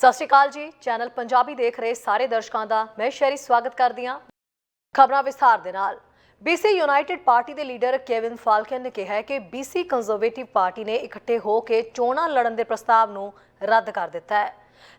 ਸਤਿ ਸ਼੍ਰੀ ਅਕਾਲ ਜੀ। ਚੈਨਲ ਪੰਜਾਬੀ ਦੇਖ ਰਹੇ ਸਾਰੇ ਦਰਸ਼ਕਾਂ ਦਾ ਮੈਂ ਸ਼ੈਰੀ ਸਵਾਗਤ ਕਰਦੀ ਹਾਂ ਖਬਰਾਂ ਵਿਸਥਾਰ ਦੇ ਨਾਲ। BC ਯੂਨਾਈਟਿਡ ਪਾਰਟੀ ਦੇ ਲੀਡਰ ਕੇਵਿਨ ਫਾਲਕਨ ਨੇ ਕਿਹਾ ਹੈ ਕਿ BC ਕੰਜ਼ਰਵੇਟਿਵ ਪਾਰਟੀ ਨੇ ਇਕੱਠੇ ਹੋ ਕੇ ਚੋਣਾਂ ਲੜਨ ਦੇ ਪ੍ਰਸਤਾਵ ਨੂੰ ਰੱਦ ਕਰ ਦਿੱਤਾ ਹੈ।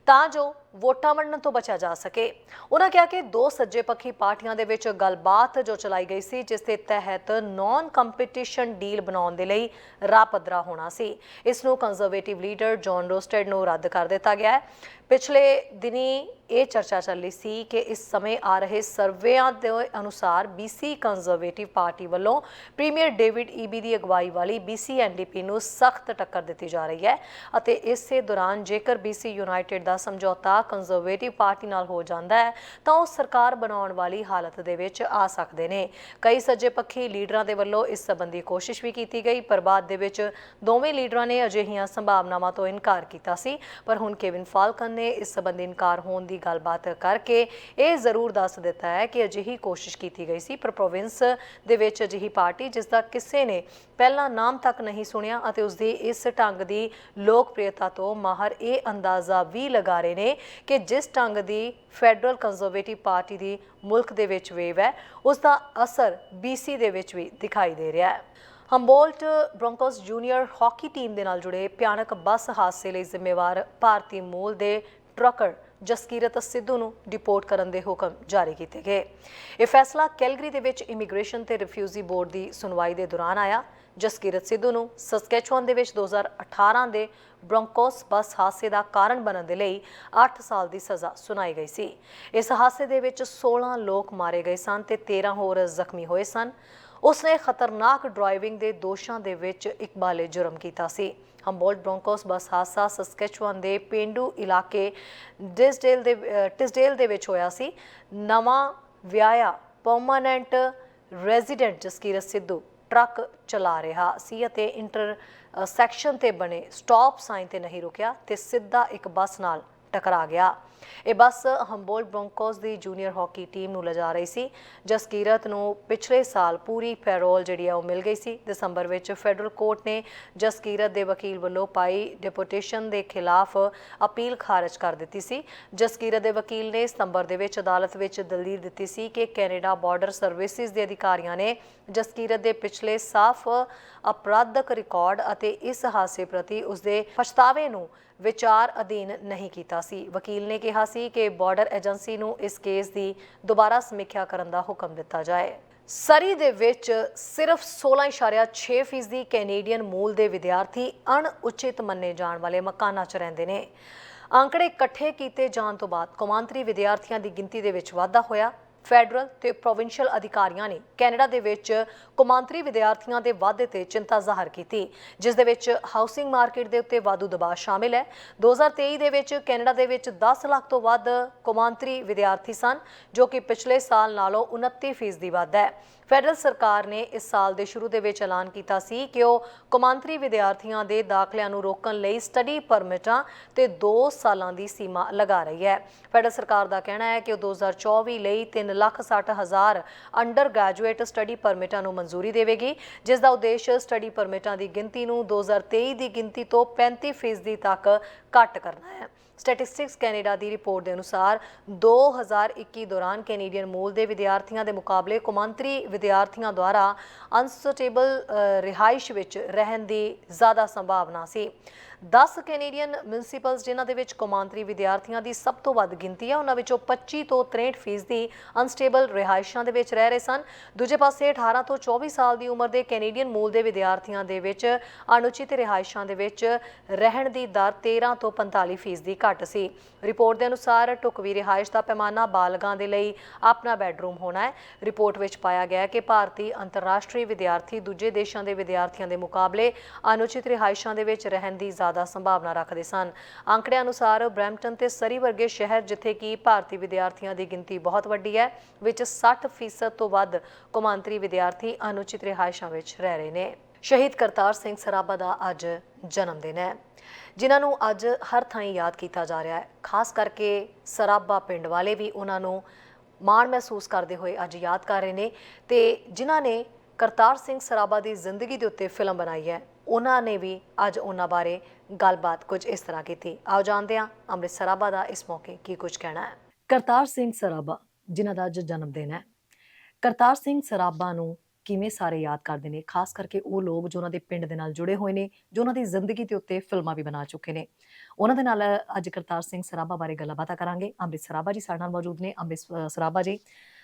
ਤਾਂ ਜੋ ਵੋਟਾਂ ਵੰਡਣ ਤੋਂ ਬਚਿਆ ਜਾ ਸਕੇ। ਉਹਨਾਂ ਕਿਹਾ ਕਿ ਦੋ ਸੱਜੇ ਪੱਖੀ ਪਾਰਟੀਆਂ ਦੇ ਵਿੱਚ ਗੱਲਬਾਤ ਜੋ ਚਲਾਈ ਗਈ ਸੀ, ਜਿਸ ਦੇ ਤਹਿਤ ਨਾਨ ਕੰਪੀਟੀਸ਼ਨ ਡੀਲ ਬਣਾਉਣ ਦੇ ਲਈ ਰਾਹ ਪੱਧਰਾ ਹੋਣਾ ਸੀ। ਇਸ ਨੂੰ ਕੰਜ਼ਰਵੇਟਿਵ ਲੀਡਰ ਜੌਨ ਰੋਸਟਡ ਨੂੰ ਰੱਦ ਕਰ ਦਿੱਤਾ ਗਿਆ ਹੈ। ਪਿਛਲੇ ਦਿਨੀ ਇਹ ਚਰਚਾ ਚੱਲੀ ਸੀ ਕਿ ਇਸ ਸਮੇਂ ਆ ਰਹੇ ਸਰਵੇਆਂ ਦੇ ਅਨੁਸਾਰ BC ਕੰਜ਼ਰਵੇਟਿਵ ਪਾਰਟੀ ਵੱਲੋਂ ਪ੍ਰੀਮੀਅਰ ਡੇਵਿਡ ਈਬੀ ਦੀ ਅਗਵਾਈ ਵਾਲੀ BC ਐਨਡੀਪੀ ਨੂੰ ਸਖਤ ਟੱਕਰ ਦਿੱਤੀ ਜਾ ਰਹੀ ਹੈ ਅਤੇ ਇਸੇ ਦੌਰਾਨ ਜੇਕਰ BC ਯੂਨਾਈਟਿਡ ਦਾ ਸਮਝੌਤਾ ਕੰਜ਼ਰਵੇਟਿਵ ਪਾਰਟੀ ਨਾਲ ਹੋ ਜਾਂਦਾ ਹੈ, ਤਾਂ ਉਹ ਸਰਕਾਰ ਬਣਾਉਣ ਵਾਲੀ ਹਾਲਤ ਦੇ ਵਿੱਚ ਆ ਸਕਦੇ ਨੇ। ਕਈ ਸੱਜੇ ਪੱਖੀ ਲੀਡਰਾਂ ਦੇ ਵੱਲੋਂ ਇਸ ਸੰਬੰਧੀ ਕੋਸ਼ਿਸ਼ ਵੀ ਕੀਤੀ ਗਈ, ਪਰ ਬਾਅਦ ਦੇ ਵਿੱਚ ਦੋਵੇਂ ਲੀਡਰਾਂ ਨੇ ਅਜਿਹੀਆਂ ਸੰਭਾਵਨਾਵਾਂ ਤੋਂ ਇਨਕਾਰ ਕੀਤਾ ਸੀ। ਪਰ ਹੁਣ ਕੇਵਿਨ ਫਾਲਕਨ ਨੇ ਇਸ ਸੰਬੰਧੀ ਇਨਕਾਰ ਹੋਣ ਦੀ ਗੱਲਬਾਤ ਕਰਕੇ ਇਹ ਜ਼ਰੂਰ ਦੱਸ ਦਿੱਤਾ ਹੈ ਕਿ ਅਜਿਹੀ ਕੋਸ਼ਿਸ਼ ਕੀਤੀ ਗਈ ਸੀ, ਪਰ ਪ੍ਰੋਵਿੰਸ ਦੇ ਵਿੱਚ ਅਜਿਹੀ ਪਾਰਟੀ ਜਿਸ ਦਾ ਕਿਸੇ ਨੇ ਪਹਿਲਾਂ ਨਾਮ ਤੱਕ ਨਹੀਂ ਸੁਣਿਆ ਅਤੇ ਉਸ ਦੀ ਇਸ ਢੰਗ ਦੀ ਲੋਕਪ੍ਰਿਯਤਾ ਤੋਂ ਮਾਹਰ ਇਹ ਅੰਦਾਜ਼ਾ ਵੀ ਲਗਾ ਰਹੇ ਨੇ ਕਿ ਜਿਸ ਢੰਗ ਦੀ ਫੈਡਰਲ ਕੰਜ਼ਰਵੇਟਿਵ ਪਾਰਟੀ ਦੀ ਮੁਲਕ ਦੇ ਵਿੱਚ ਵੇਵ ਹੈ ਉਸ ਦਾ ਅਸਰ BC ਦੇ ਵਿੱਚ ਵੀ ਦਿਖਾਈ ਦੇ ਰਿਹਾ ਹੈ। Humboldt Broncos junior hockey team ਦੇ ਨਾਲ ਜੁੜੇ ਭਿਆਨਕ ਬੱਸ ਹਾਦਸੇ ਲਈ ਜ਼ਿੰਮੇਵਾਰ ਭਾਰਤੀ ਮੂਲ ਦੇ ਟਰੱਕਰ ਜਸਕੀਰਤ ਸਿੱਧੂ ਨੂੰ ਡਿਪੋਰਟ ਕਰਨ ਦੇ ਹੁਕਮ ਜਾਰੀ ਕੀਤੇ ਗਏ। ਇਹ ਫੈਸਲਾ ਕੈਲਗਰੀ ਦੇ ਵਿੱਚ ਇਮੀਗ੍ਰੇਸ਼ਨ ਤੇ ਰਿਫਿਊਜੀ ਬੋਰਡ ਦੀ ਸੁਣਵਾਈ ਦੇ ਦੌਰਾਨ ਆਇਆ। ਜਸਕੀਰਤ ਸਿੱਧੂ ਨੂੰ ਸਸਕੈਚੁਅਨ ਦੇ ਵਿੱਚ 2018 ਦੇ ਬ੍ਰੋਂਕੋਸ ਬੱਸ ਹਾਦਸੇ ਦਾ ਕਾਰਨ ਬਣਨ ਦੇ ਲਈ 8 ਸਾਲ ਦੀ ਸਜ਼ਾ ਸੁਣਾਈ ਗਈ ਸੀ। ਇਸ ਹਾਦਸੇ ਦੇ ਵਿੱਚ 16 ਲੋਕ ਮਾਰੇ ਗਏ ਸਨ ਤੇ 13 ਹੋਰ ਜ਼ਖਮੀ ਹੋਏ ਸਨ। ਉਸਨੇ ਖਤਰਨਾਕ ਡਰਾਈਵਿੰਗ ਦੇ ਦੋਸ਼ਾਂ ਦੇ ਵਿੱਚ ਇਕਬਾਲੇ ਜੁਰਮ ਕੀਤਾ ਸੀ। ਹੰਬੋਲਟ ਬ੍ਰੋਂਕੋਸ ਬੱਸ ਹਾਦਸਾ ਸਸਕੈਚੁਅਨ ਦੇ ਪਿੰਡੂ ਇਲਾਕੇ ਡਿਸਡੇਲ ਦੇ ਅਹ, ਟਿਸਡੇਲ ਦੇ ਵਿੱਚ ਹੋਇਆ ਸੀ। ਨਵਾਂ ਵਿਆਹਿਆ permanent resident Jaskirat Sidhu truck ਚਲਾ ਰਿਹਾ ਸੀ ਅਤੇ ਇੰਟਰ ਸੈਕਸ਼ਨ ਤੇ ਬਣੇ ਸਟਾਪ ਸਾਈਨ ਤੇ ਨਹੀਂ ਰੁਕਿਆ ਤੇ ਸਿੱਧਾ ਇੱਕ ਬੱਸ ਨਾਲ ਟਕਰਾ ਗਿਆ। ਇਹ ਬੱਸ ਹੰਬੋਲ ਬ੍ਰੋਂਕੋਸ ਦੀ ਜੂਨੀਅਰ ਹਾਕੀ ਟੀਮ ਨੂੰ ਲਿਜਾ ਰਹੀ ਸੀ ਜਸਕੀਰਤ ਨੂੰ ਪਿਛਲੇ ਸਾਲ ਪੂਰੀ ਪੈਰੋਲ ਜਿਹੜੀ ਆ ਉਹ ਮਿਲ ਗਈ ਸੀ। ਦਸੰਬਰ ਵਿੱਚ ਫੈਡਰਲ ਕੋਰਟ ਨੇ ਜਸਕੀਰਤ ਦੇ ਵਕੀਲ ਵੱਲੋਂ ਪਾਈ ਡਿਪੋਟੇਸ਼ਨ ਦੇ ਖਿਲਾਫ ਅਪੀਲ ਖਾਰਜ ਕਰ ਦਿੱਤੀ ਸੀ। ਜਸਕੀਰਤ ਦੇ ਵਕੀਲ ਨੇ ਸਤੰਬਰ ਦੇ ਵਿੱਚ ਅਦਾਲਤ ਵਿੱਚ ਦਲੀਲ ਦਿੱਤੀ ਸੀ ਕਿ ਕੈਨੇਡਾ ਬਾਰਡਰ ਸਰਵਿਸਿਜ਼ ਦੇ ਅਧਿਕਾਰੀਆਂ ਨੇ ਜਸਕੀਰਤ ਦੇ ਪਿਛਲੇ ਸਾਫ਼ ਅਪਰਾਧਕ ਰਿਕਾਰਡ ਅਤੇ ਇਸ ਹਾਦਸੇ ਪ੍ਰਤੀ ਉਸਦੇ ਪਛਤਾਵੇ ਨੂੰ ਵਿਚਾਰ ਅਧੀਨ ਨਹੀਂ ਕੀਤਾ ਸੀ। ਵਕੀਲ ਨੇ ਕਿਹਾ ਸੀ ਕਿ ਬਾਰਡਰ ਏਜੰਸੀ ਨੂੰ ਇਸ ਕੇਸ ਦੀ ਦੁਬਾਰਾ ਸਮੀਖਿਆ ਕਰਨ ਦਾ ਹੁਕਮ ਦਿੱਤਾ ਜਾਏ। ਸਰੀ ਦੇ ਵਿੱਚ ਸਿਰਫ 16.6% ਫੀਸਦੀ ਕੈਨੇਡੀਅਨ ਮੂਲ ਦੇ ਵਿਦਿਆਰਥੀ ਅਣਉਚਿਤ ਮੰਨੇ ਜਾਣ ਵਾਲੇ ਮਕਾਨਾਂ 'ਚ ਰਹਿੰਦੇ ਨੇ। ਅੰਕੜੇ ਇਕੱਠੇ ਕੀਤੇ ਜਾਣ ਤੋਂ ਬਾਅਦ ਕੌਮਾਂਤਰੀ ਵਿਦਿਆਰਥੀਆਂ ਦੀ ਗਿਣਤੀ ਦੇ ਵਿੱਚ ਵਾਧਾ ਹੋਇਆ। ਫੈਡਰਲ ਤੇ ਪ੍ਰੋਵਿੰਸ਼ੀਅਲ ਅਧਿਕਾਰੀਆਂ ਨੇ ਕੈਨੇਡਾ ਦੇ ਵਿੱਚ ਕੌਮਾਂਤਰੀ ਵਿਦਿਆਰਥੀਆਂ ਦੇ ਵਾਧੇ ਤੇ ਚਿੰਤਾ ਜ਼ਾਹਰ ਕੀਤੀ, ਜਿਸ ਦੇ ਵਿੱਚ ਹਾਊਸਿੰਗ ਮਾਰਕੀਟ ਦੇ ਉੱਤੇ ਵਾਧੂ ਦਬਾਅ ਸ਼ਾਮਿਲ ਹੈ। 2023 ਦੇ ਵਿੱਚ ਕੈਨੇਡਾ ਦੇ ਵਿੱਚ 10 ਲੱਖ ਤੋਂ ਵੱਧ ਕੌਮਾਂਤਰੀ ਵਿਦਿਆਰਥੀ ਸਨ, ਜੋ ਕਿ ਪਿਛਲੇ ਸਾਲ ਨਾਲੋਂ 29% ਦੀ ਵੱਧ ਹੈ। ਫੈਡਰਲ ਸਰਕਾਰ ਨੇ ਇਸ ਸਾਲ ਦੇ ਸ਼ੁਰੂ ਦੇ ਵਿੱਚ ਐਲਾਨ ਕੀਤਾ ਸੀ ਕਿ ਉਹ ਕੌਮਾਂਤਰੀ ਵਿਦਿਆਰਥੀਆਂ ਦੇ ਦਾਖਲਿਆਂ ਨੂੰ ਰੋਕਣ ਲਈ ਸਟੱਡੀ ਪਰਮਿਟਾਂ ਤੇ 2 ਸਾਲਾਂ ਦੀ ਸੀਮਾ ਲਗਾ ਰਹੀ ਹੈ। ਫੈਡਰਲ ਸਰਕਾਰ ਦਾ ਕਹਿਣਾ ਹੈ ਕਿ ਉਹ 2024 ਲਈ 360000 ਅੰਡਰ ਗ੍ਰੈਜੂਏਟ ਸਟੱਡੀ ਪਰਮਿਟਾਂ ਨੂੰ ਮਨਜ਼ੂਰੀ ਦੇਵੇਗੀ, ਜਿਸ ਦਾ ਉਦੇਸ਼ ਸਟੱਡੀ ਪਰਮਿਟਾਂ ਦੀ ਗਿਣਤੀ ਨੂੰ 2023 ਦੀ ਗਿਣਤੀ ਤੋਂ 35% ਤੱਕ ਘੱਟ ਕਰਨਾ ਹੈ। ਸਟੈਟਿਸਟਿਕਸ ਕੈਨੇਡਾ ਦੀ ਰਿਪੋਰਟ ਦੇ ਅਨੁਸਾਰ 2021 ਦੌਰਾਨ ਕੈਨੇਡੀਅਨ ਮੂਲ ਦੇ ਵਿਦਿਆਰਥੀਆਂ ਦੇ ਮੁਕਾਬਲੇ ਕੌਮਾਂਤਰੀ ਵਿਦਿਆਰਥੀਆਂ ਦੁਆਰਾ ਅਨਸਟੇਬਲ ਰਿਹਾਇਸ਼ ਵਿੱਚ ਰਹਿਣ ਦੀ ਜ਼ਿਆਦਾ ਸੰਭਾਵਨਾ ਸੀ। 10 ਕੈਨੇਡੀਅਨ ਮਿਊਨਿਸਪਲਸ ਜਿਨ੍ਹਾਂ ਦੇ ਵਿੱਚ ਕੌਮਾਂਤਰੀ ਵਿਦਿਆਰਥੀਆਂ ਦੀ ਸਭ ਤੋਂ ਵੱਧ ਗਿਣਤੀ ਹੈ ਉਹਨਾਂ ਵਿੱਚੋਂ 25 ਤੋਂ 63% ਫੀਸਦੀ ਅਨਸਟੇਬਲ ਰਿਹਾਇਸ਼ਾਂ ਦੇ ਵਿੱਚ ਰਹਿ ਰਹੇ ਸਨ। ਦੂਜੇ ਪਾਸੇ 18 ਤੋਂ 24 ਸਾਲ ਦੀ ਉਮਰ ਦੇ ਕੈਨੇਡੀਅਨ ਮੂਲ ਦੇ ਵਿਦਿਆਰਥੀਆਂ ਦੇ ਵਿੱਚ ਅਨੁਚਿਤ ਰਿਹਾਇਸ਼ਾਂ ਦੇ ਵਿੱਚ ਰਹਿਣ ਦੀ ਦਰ 13 ਤੋਂ 45% ਫੀਸਦੀ ਘੱਟ ਸੀ। ਰਿਪੋਰਟ ਦੇ ਅਨੁਸਾਰ ਢੁਕਵੀਂ ਰਿਹਾਇਸ਼ ਦਾ ਪੈਮਾਨਾ ਬਾਲਗਾਂ ਦੇ ਲਈ ਆਪਣਾ ਬੈਡਰੂਮ ਹੋਣਾ ਹੈ। ਰਿਪੋਰਟ ਵਿੱਚ ਪਾਇਆ ਗਿਆ ਹੈ ਕਿ ਭਾਰਤੀ ਅੰਤਰਰਾਸ਼ਟਰੀ ਵਿਦਿਆਰਥੀ ਦੂਜੇ ਦੇਸ਼ਾਂ ਦੇ ਵਿਦਿਆਰਥੀਆਂ ਦੇ ਮੁਕਾਬਲੇ ਅਨੁਚਿਤ ਰਿਹਾਇਸ਼ਾਂ ਦੇ ਵਿੱਚ ਰਹਿਣ ਦੀ ਜ਼ਿਆਦਾ ਸੰਭਾਵਨਾ ਰੱਖਦੇ ਸਨ। ਅੰਕੜਿਆਂ ਅਨੁਸਾਰ ਬ੍ਰੈਂਪਟਨ ਤੇ ਸਰੀ ਵਰਗੇ ਸ਼ਹਿਰ, ਜਿੱਥੇ ਕਿ ਭਾਰਤੀ ਵਿਦਿਆਰਥੀਆਂ ਦੀ ਗਿਣਤੀ ਬਹੁਤ ਵੱਡੀ ਹੈ, ਵਿੱਚ 60% ਤੋਂ ਵੱਧ ਕੌਮਾਂਤਰੀ ਵਿਦਿਆਰਥੀ ਅਨੁਚਿਤ ਰਿਹਾਇਸ਼ਾਂ ਵਿੱਚ ਰਹਿ ਰਹੇ ਨੇ। ਸ਼ਹੀਦ ਕਰਤਾਰ ਸਿੰਘ ਸਰਾਭਾ ਦਾ ਅੱਜ ਜਨਮ ਦਿਨ ਹੈ। ਜਿਨ੍ਹਾਂ ਨੂੰ ਅੱਜ ਹਰ ਥਾਂ ਯਾਦ ਕੀਤਾ ਜਾ ਰਿਹਾ ਹੈ। ਖਾਸ ਕਰਕੇ ਸਰਾਭਾ ਪਿੰਡ ਵਾਲੇ ਵੀ ਉਹਨਾਂ ਨੂੰ ਮਾਣ ਮਹਿਸੂਸ ਕਰਦੇ ਹੋਏ ਅੱਜ ਯਾਦ ਕਰ ਰਹੇ ਨੇ ਤੇ ਜਿਨ੍ਹਾਂ ਨੇ ਕਰਤਾਰ ਸਿੰਘ ਸਰਾਭਾ ਦੀ ਜ਼ਿੰਦਗੀ ਦੇ ਉੱਤੇ ਫਿਲਮ ਬਣਾਈ ਹੈ ਉਹਨਾਂ ਨੇ ਵੀ ਅੱਜ ਉਹਨਾਂ ਬਾਰੇ ਗੱਲਬਾਤ ਕੁਝ ਇਸ ਤਰ੍ਹਾਂ ਕੀਤੀ। ਆਓ ਜਾਣਦੇ ਹਾਂ ਅੰਮ੍ਰਿਤ ਸਰਾਭਾ ਦਾ ਇਸ ਮੌਕੇ ਕੀ ਕੁਝ ਕਹਿਣਾ ਹੈ। ਕਰਤਾਰ ਸਿੰਘ ਸਰਾਭਾ, ਜਿਨ੍ਹਾਂ ਦਾ ਅੱਜ ਜਨਮ ਦਿਨ ਹੈ। ਕਰਤਾਰ ਸਿੰਘ ਸਰਾਭਾ ਨੂੰ ਕਿਵੇਂ ਸਾਰੇ ਯਾਦ ਕਰਦੇ ਨੇ? ਖਾਸ ਕਰਕੇ ਉਹ ਲੋਕ ਜੋ ਉਹਨਾਂ ਦੇ ਪਿੰਡ ਦੇ ਨਾਲ ਜੁੜੇ ਹੋਏ ਨੇ, ਜੋ ਉਹਨਾਂ ਦੀ ਜ਼ਿੰਦਗੀ ਦੇ ਉੱਤੇ ਫਿਲਮਾਂ ਵੀ ਬਣਾ ਚੁੱਕੇ ਨੇ। ਉਹਨਾਂ ਦੇ ਨਾਲ ਅੱਜ ਕਰਤਾਰ ਸਿੰਘ ਸਰਾਭਾ ਬਾਰੇ ਗੱਲਬਾਤ ਕਰਾਂਗੇ। ਅੰਮ੍ਰਿਤ ਸਰਾਭਾ ਜੀ ਸਾਡੇ ਨਾਲ ਮੌਜੂਦ ਨੇ। ਅੰਮ੍ਰਿਤ ਸਰਾਭਾ ਜੀ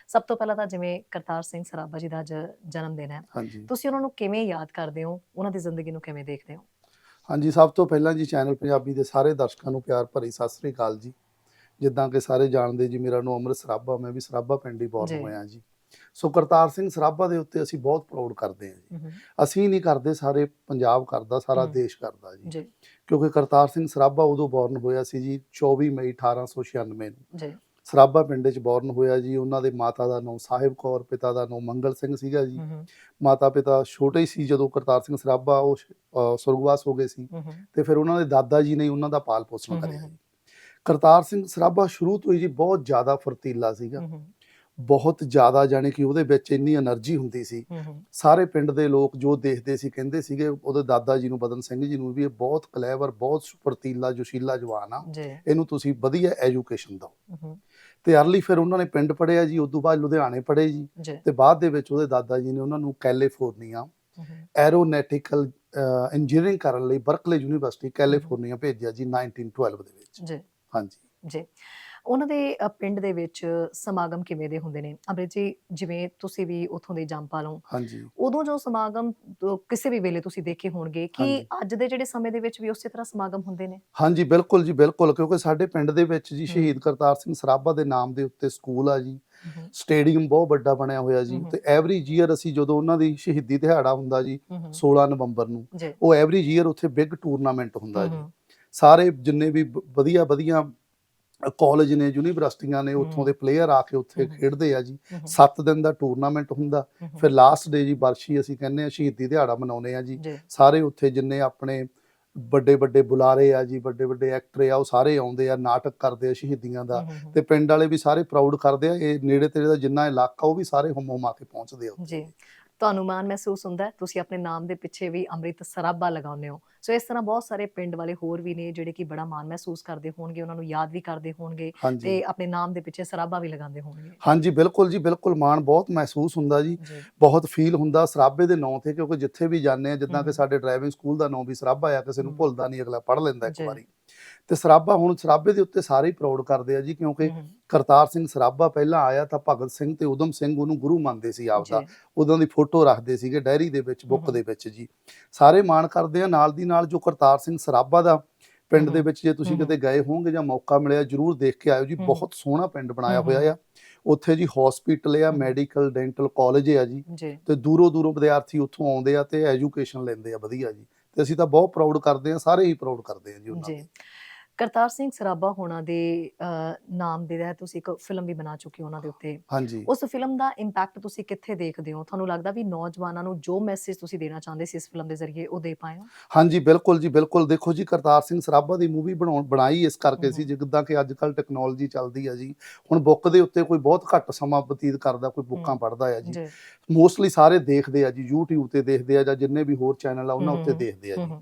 ਸਭ ਤੋਂ ਪਹਿਲਾਂ ਤਾਂ ਜਿਵੇਂ ਕਰਤਾਰ ਸਿੰਘ ਸਰਾਭਾ ਜੀ ਦਾ ਅੱਜ ਜਨਮ ਦਿਨ ਹੈ ਤੁਸੀਂ ਉਹਨਾਂ ਨੂੰ ਕਿਵੇਂ ਯਾਦ ਕਰਦੇ ਹੋ? ਉਹਨਾਂ ਦੀ ਜ਼ਿੰਦਗੀ ਨੂੰ ਕਿਵੇਂ ਦੇਖਦੇ ਹੋ? ਹਾਂਜੀ ਸਭ ਤੋਂ ਪਹਿਲਾਂ ਜੀ ਚੈਨਲ ਪੰਜਾਬੀ ਦੇ ਸਾਰੇ ਦਰਸ਼ਕਾਂ ਨੂੰ ਪਿਆਰ ਭਰੀ ਸਤਿ ਸ੍ਰੀ ਅਕਾਲ ਜੀ। ਜਿੱਦਾਂ ਕਿ ਸਾਰੇ ਜਾਣਦੇ ਜੀ ਮੇਰਾ ਨਾਮ ਅੰਮ੍ਰਿਤ ਸਰਾਭਾ ਮੈਂ ਵੀ ਸਰਾਭਾ ਪਿੰਡ ਹੀ। ਬੋਰਨ ਹੋਇਆ ਜੀ। ਸੋ ਕਰਤਾਰ ਸਿੰਘ ਸਰਾਭਾ ਦੇ ਉੱਤੇ ਅਸੀਂ ਬਹੁਤ ਪ੍ਰਾਊਡ ਕਰਦੇ ਹਾਂ ਜੀ। ਅਸੀਂ ਨਹੀਂ ਕਰਦੇ ਸਾਰੇ ਪੰਜਾਬ ਕਰਦਾ ਸਾਰਾ। ਦੇਸ਼ ਕਰਦਾ ਜੀ। ਜੀ। ਕਿਉਂਕਿ ਕਰਤਾਰ ਸਿੰਘ ਸਰਾਭਾ ਉਦੋਂ ਬੋਰਨ ਹੋਇਆ ਸੀ ਜੀ 24 ਮਈ 1896 ਨੂੰ। ਸਰਾਬਾ ਪਿੰਡ ਵਿੱਚ ਬੌਰਨ ਹੋਇਆ ਜੀ ਉਹਨਾਂ ਦੇ ਮਾਤਾ ਦਾ ਨਾਮ ਸਾਹਿਬ ਕੌਰ ਪਿਤਾ ਦਾ ਨਾਮ ਮੰਗਲ ਸਿੰਘ ਸੀਗਾ ਜੀ। ਮਾਤਾ ਪਿਤਾ ਛੋਟੇ ਸੀ ਜਦੋਂ ਕਰਤਾਰ ਸਿੰਘ ਸਰਾਬਾ ਉਹ ਸੁਰਗਵਾਸ ਹੋ ਗਏ ਸੀ। ਤੇ ਫਿਰ ਉਹਨਾਂ ਦੇ ਦਾਦਾ ਜੀ ਨੇ ਉਹਨਾਂ ਦਾ ਪਾਲ ਪੋਸ਼ਣ ਕਰਿਆ ਜੀ। ਕਰਤਾਰ ਸਿੰਘ ਸਰਾਬਾ ਸ਼ੁਰੂ ਤੋਂ ਹੀ ਜੀ ਬਹੁਤ ਜ਼ਿਆਦਾ ਫੁਰਤੀਲਾ ਸੀਗਾ। ਬਹੁਤ ਜ਼ਿਆਦਾ ਜਾਨੀ ਕਿ ਉਹਦੇ ਵਿੱਚ ਇੰਨੀ એનર્ਜੀ ਹੁੰਦੀ ਸੀ। ਸਾਰੇ ਪਿੰਡ ਦੇ ਲੋਕ ਜੋ ਦੇਖਦੇ ਸੀ ਕਹਿੰਦੇ ਸੀਗੇ ਉਹਦੇ ਦਾਦਾ ਜੀ ਨੂੰ ਬਦਨ ਸਿੰਘ ਜੀ ਨੂੰ ਵੀ ਇਹ ਬਹੁਤ ਕਲੇਵਰ ਬਹੁਤ ਸੁਪਰਤੀਲਾ ਜੋਸ਼ੀਲਾ ਜਵਾਨ ਆ। ਇਹਨੂੰ ਤੁਸੀਂ ਵਧੀਆ ਐਜੂਕੇਸ਼ਨ ਦਿਓ। ਤੇ ਅਰਲੀ ਫਿਰ ਉਹਨਾਂ ਨੇ ਪਿੰਡ ਪੜਿਆ ਜੀ ਉਸ ਤੋਂ ਬਾਅਦ ਲੁਧਿਆਣੇ ਪੜ੍ਹੇ ਜੀ ਤੇ ਬਾਅਦ ਦੇ ਵਿੱਚ ਉਹਦੇ ਦਾਦਾ ਜੀ ਨੇ ਉਹਨਾਂ ਨੂੰ ਕੈਲੀਫੋਰਨੀਆ ਐਰੋਨੈਟਿਕਲ ਇੰਜੀਨੀਅਰਿੰਗ ਕਰਨ ਲਈ ਬਰਕਲੇ ਯੂਨੀਵਰਸਿਟੀ ਕੈਲੀਫੋਰਨੀਆ ਭੇਜਿਆ ਜੀ 1912 ਦੇ ਵਿੱਚ। ਜੀ। ਹਾਂਜੀ। ਜੀ। ਉਹਨਾਂ ਦੇ ਅ, ਪਿੰਡ ਦੇ ਵਿੱਚ ਸਮਾਗਮ ਕਿਵੇਂ ਦੇ ਹੁੰਦੇ ਨੇ? ਅੰਮ੍ਰਿਤ ਜੀ ਜਿਵੇਂ ਤੁਸੀਂ ਵੀ ਉੱਥੋਂ ਦੇ ਜੰਪਾ ਲਓ ਹਾਂਜੀ। ਉਦੋਂ ਜੋ ਸਮਾਗਮ ਕਿਸੇ ਵੀ ਵੇਲੇ ਤੁਸੀਂ ਦੇਖੇ ਹੋਣਗੇ ਕਿ ਹਾਂਜੀ। ਅੱਜ ਦੇ ਜਿਹੜੇ ਸਮੇਂ ਦੇ ਵਿੱਚ ਵੀ ਉਸੇ ਤਰ੍ਹਾਂ ਸਮਾਗਮ ਹੁੰਦੇ ਨੇ? ਹਾਂਜੀ ਬਿਲਕੁਲ ਜੀ ਬਿਲਕੁਲ ਕਿਉਂਕਿ ਸਾਡੇ ਪਿੰਡ ਦੇ ਵਿੱਚ ਜੀ। ਸ਼ਹੀਦ ਕਰਤਾਰ ਸਿੰਘ ਸਰਾਭਾ ਦੇ ਨਾਮ ਦੇ ਉੱਤੇ ਸਕੂਲ ਆ ਜੀ। ਹਮ, ਸਟੇਡੀਅਮ ਬਹੁਤ ਵੱਡਾ ਬਣਿਆ ਹੋਇਆ ਜੀ ਹਮ। ਤੇ ਐਵਰੀ ਈਅਰ ਅਸੀਂ ਜਦੋਂ ਉਹਨਾਂ ਦੀ ਸ਼ਹੀਦੀ ਦਿਹਾੜਾ ਹੁੰਦਾ ਜੀ ਹਮ, ਹਮ, 16 ਨਵੰਬਰ ਨੂੰ ਜੀ। ਉਹ ਐਵਰੀ ਈਅਰ ਉੱਥੇ ਬਿਗ ਟੂਰਨਾਮੈਂਟ ਹੁੰਦਾ ਹਮ, ਜੀ। ਹਮ, ਸਾਰੇ ਜਿੰਨੇ ਵੀ ਬ- ਵਧੀਆ ਵਧੀਆ ਕਾਲਜ ਨੇ ਯੂਨੀਵਰਸਿਟੀਆਂ ਨੇ ਉੱਥੋਂ। ਦੇ ਪਲੇਅਰ ਆ ਕੇ ਉੱਥੇ। ਖੇਡਦੇ ਆ ਜੀ। ਹਮ, 7 ਦਿਨ ਦਾ ਟੂਰਨਾਮੈਂਟ ਹੁੰਦਾ। ਫਿਰ ਲਾਸਟ ਡੇ ਜੀ ਬਰਸ਼ੀ ਅਸੀਂ ਕਹਿੰਦੇ ਆ ਸ਼ਹੀਦੀ ਦਿਹਾੜਾ ਮਨਾਉਂਦੇ ਆ ਜੀ। ਸਾਰੇ ਉੱਥੇ ਜਿੰਨੇ ਆਪਣੇ ਵੱਡੇ ਵੱਡੇ ਬੁਲਾਰੇ ਆ ਜੀ ਵੱਡੇ ਵੱਡੇ ਐਕਟਰ ਆ ਉਹ ਸਾਰੇ ਆਉਂਦੇ ਆ ਨਾਟਕ ਕਰਦੇ ਆ ਸ਼ਹੀਦੀਆਂ ਦਾ। ਤੇ ਪਿੰਡ ਵਾਲੇ ਵੀ ਸਾਰੇ ਪ੍ਰਾਊਡ ਕਰਦੇ ਆ ਇਹ ਨੇੜੇ ਤੇੜੇ ਦਾ ਜਿੰਨਾ ਇਲਾਕਾ ਉਹ ਵੀ ਸਾਰੇ ਹੁਮ ਹੁਮਾ ਕੇ ਪਹੁੰਚਦੇ ਆ। ਜੀ। ਤੁਹਾਨੂੰ ਮਾਣ ਮਹਿਸੂਸ ਹੁੰਦਾ ਤੁਸੀਂ ਆਪਣੇ ਨਾਮ ਦੇ ਪਿੱਛੇ ਵੀ ਅੰਮ੍ਰਿਤ ਸਰਾਭਾ ਲਗਾਉਂਦੇ ਹੋ। ਸੋ ਇਸ ਤਰ੍ਹਾਂ ਬਹੁਤ ਸਾਰੇ ਪਿੰਡ ਵਾਲੇ ਹੋਰ ਵੀ ਨੇ ਜਿਹੜੇ ਕਿ ਬੜਾ ਮਾਣ ਮਹਿਸੂਸ ਕਰਦੇ ਹੋਣਗੇ ਉਹਨਾਂ ਨੂੰ ਯਾਦ ਵੀ ਕਰਦੇ ਹੋਣਗੇ ਤੇ ਆਪਣੇ ਨਾਮ ਦੇ ਪਿੱਛੇ ਸਰਾਭਾ ਵੀ ਲਗਾਉਂਦੇ ਹੋਣਗੇ ਹਾਂਜੀ ਬਿਲਕੁਲ ਜੀ ਬਿਲਕੁਲ ਮਾਣ ਬਹੁਤ ਮਹਿਸੂਸ ਹੁੰਦਾ ਜੀ ਬਹੁਤ ਫੀਲ ਹੁੰਦਾ ਸਰਾਬੇ ਦੇ ਨਾਂ ਤੇ ਕਿਉਂਕਿ ਜਿੱਥੇ ਵੀ ਜਾਂਦੇ ਆ ਜਿੱਦਾਂ ਕਿ। ਸਾਡੇ ਡਰਾਈਵਿੰਗ ਸਕੂਲ ਦਾ ਨਾਂ ਵੀ ਸਰਾਬਾ ਆ ਕਿਸੇ ਨੂੰ। ਭੁੱਲਦਾ ਨਹੀਂ ਅਗਲਾ ਪੜ੍ਹ ਲੈਂਦਾ ਇੱਕ। ਵਾਰੀ ਤੇ ਸਰਾਬਾ ਹੁਣ ਸਰਾਬੇ ਦੇ ਉੱਤੇ ਸਾਰੇ ਹੀ ਪ੍ਰਾਊਡ ਕਰਦੇ ਆ ਜੀ ਕਿਉਂਕਿ ਕਰਤਾਰ ਸਿੰਘ ਸਰਾਬਾ ਪਹਿਲਾਂ ਆਇਆ ਤਾਂ ਭਗਤ ਸਿੰਘ ਤੇ ਉਦਮ ਸਿੰਘ ਉਹਨੂੰ ਗੁਰੂ ਮੰਨਦੇ ਸੀ ਆਪਦਾ ਉਦੋਂ ਦੀ ਫੋਟੋ ਰੱਖਦੇ ਸੀਗੇ ਡਾਇਰੀ ਦੇ ਵਿੱਚ ਬੁੱਕ। ਦੇ ਵਿੱਚ ਜੀ ਸਾਰੇ ਮਾਣ ਕਰਦੇ ਆ ਨਾਲ ਦੀ ਨਾਲ ਜੋ ਕਰਤਾਰ ਸਿੰਘ ਸਰਾਬਾ ਦਾ ਪਿੰਡ ਦੇ। ਵਿੱਚ ਜੇ ਤੁਸੀਂ। ਕਿਤੇ ਗਏ ਹੋਵੋਗੇ ਜਾਂ ਮੌਕਾ ਮਿਲਿਆ ਜਰੂਰ ਦੇਖ ਕੇ ਆਇਓ ਜੀ। ਬਹੁਤ ਸੋਹਣਾ ਪਿੰਡ ਬਣਾਇਆ। ਹੋਇਆ ਆ ਉੱਥੇ ਜੀ ਹਸਪੀਟਲ ਆ। ਮੈਡੀਕਲ ਡੈਂਟਲ ਕਾਲਜ ਆ ਜੀ ਤੇ ਦੂਰੋਂ ਦੂਰੋਂ ਵਿਦਿਆਰਥੀ ਉੱਥੋਂ ਆਉਂਦੇ ਆ ਤੇ ਐਜੂਕੇਸ਼ਨ ਲੈਂਦੇ ਆ ਵਧੀਆ ਜੀ ਤੇ ਅਸੀਂ ਤਾਂ ਬਹੁਤ ਪ੍ਰਾਊਡ ਕਰਦੇ ਆ ਸਾਰੇ ਹੀ ਪ੍ਰਾਊਡ ਕਰਦੇ ਆ ਜੀ ਉਹਨਾਂ ਦੇ ਕਰਤਾਰ ਸਿੰਘ ਸਰਾਭਾ ਹੋਣਾ ਦੇ ਨਾਮ ਦੇ ਤਹਿਤ ਤੁਸੀਂ ਇੱਕ ਫਿਲਮ ਵੀ ਬਣਾ ਚੁੱਕੇ ਹੋ ਉਹਨਾਂ ਦੇ ਉੱਤੇ। ਹਾਂਜੀ। ਉਸ ਫਿਲਮ ਦਾ ਇੰਪੈਕਟ ਤੁਸੀਂ ਕਿੱਥੇ ਦੇਖਦੇ ਹੋ? ਤੁਹਾਨੂੰ ਲੱਗਦਾ ਵੀ ਨੌਜਵਾਨਾਂ ਨੂੰ ਜੋ ਮੈਸੇਜ ਤੁਸੀਂ ਦੇਣਾ ਚਾਹੁੰਦੇ ਸੀ ਇਸ ਫਿਲਮ ਦੇ ਜ਼ਰੀਏ ਉਹ ਦੇ ਪਾਏ ਹੋ? ਹਾਂਜੀ ਬਿਲਕੁਲ ਜੀ ਬਿਲਕੁਲ। ਦੇਖੋ ਜੀ ਕਰਤਾਰ ਸਿੰਘ ਸਰਾਭਾ ਦੀ ਮੂਵੀ ਬਣਾਉਣ ਬਣਾਈ ਇਸ ਕਰਕੇ ਸੀ। ਜਿੱਦਾਂ ਕਿ ਅੱਜ ਕੱਲ ਟੈਕਨੋਲੋਜੀ ਚੱਲਦੀ ਆ ਜੀ। ਹੁਣ ਬੁੱਕ ਦੇ ਉੱਤੇ ਕੋਈ ਬਹੁਤ ਘੱਟ ਸਮਾਂ ਬਤੀਤ ਕਰਦਾ ਕੋਈ ਬੁੱਕਾਂ। ਪੜ੍ਹਦਾ ਆ ਜੀ। ਮੋਸਟਲੀ ਸਾਰੇ ਦੇਖਦੇ ਆ ਜੀ YouTube ਤੇ ਦੇਖਦੇ ਆ ਜਾਂ ਜਿੰਨੇ ਵੀ ਹੋਰ ਚੈਨਲ ਆ ਉਹਨਾਂ ਉੱਤੇ ਦੇਖਦੇ ਆ ਜੀ।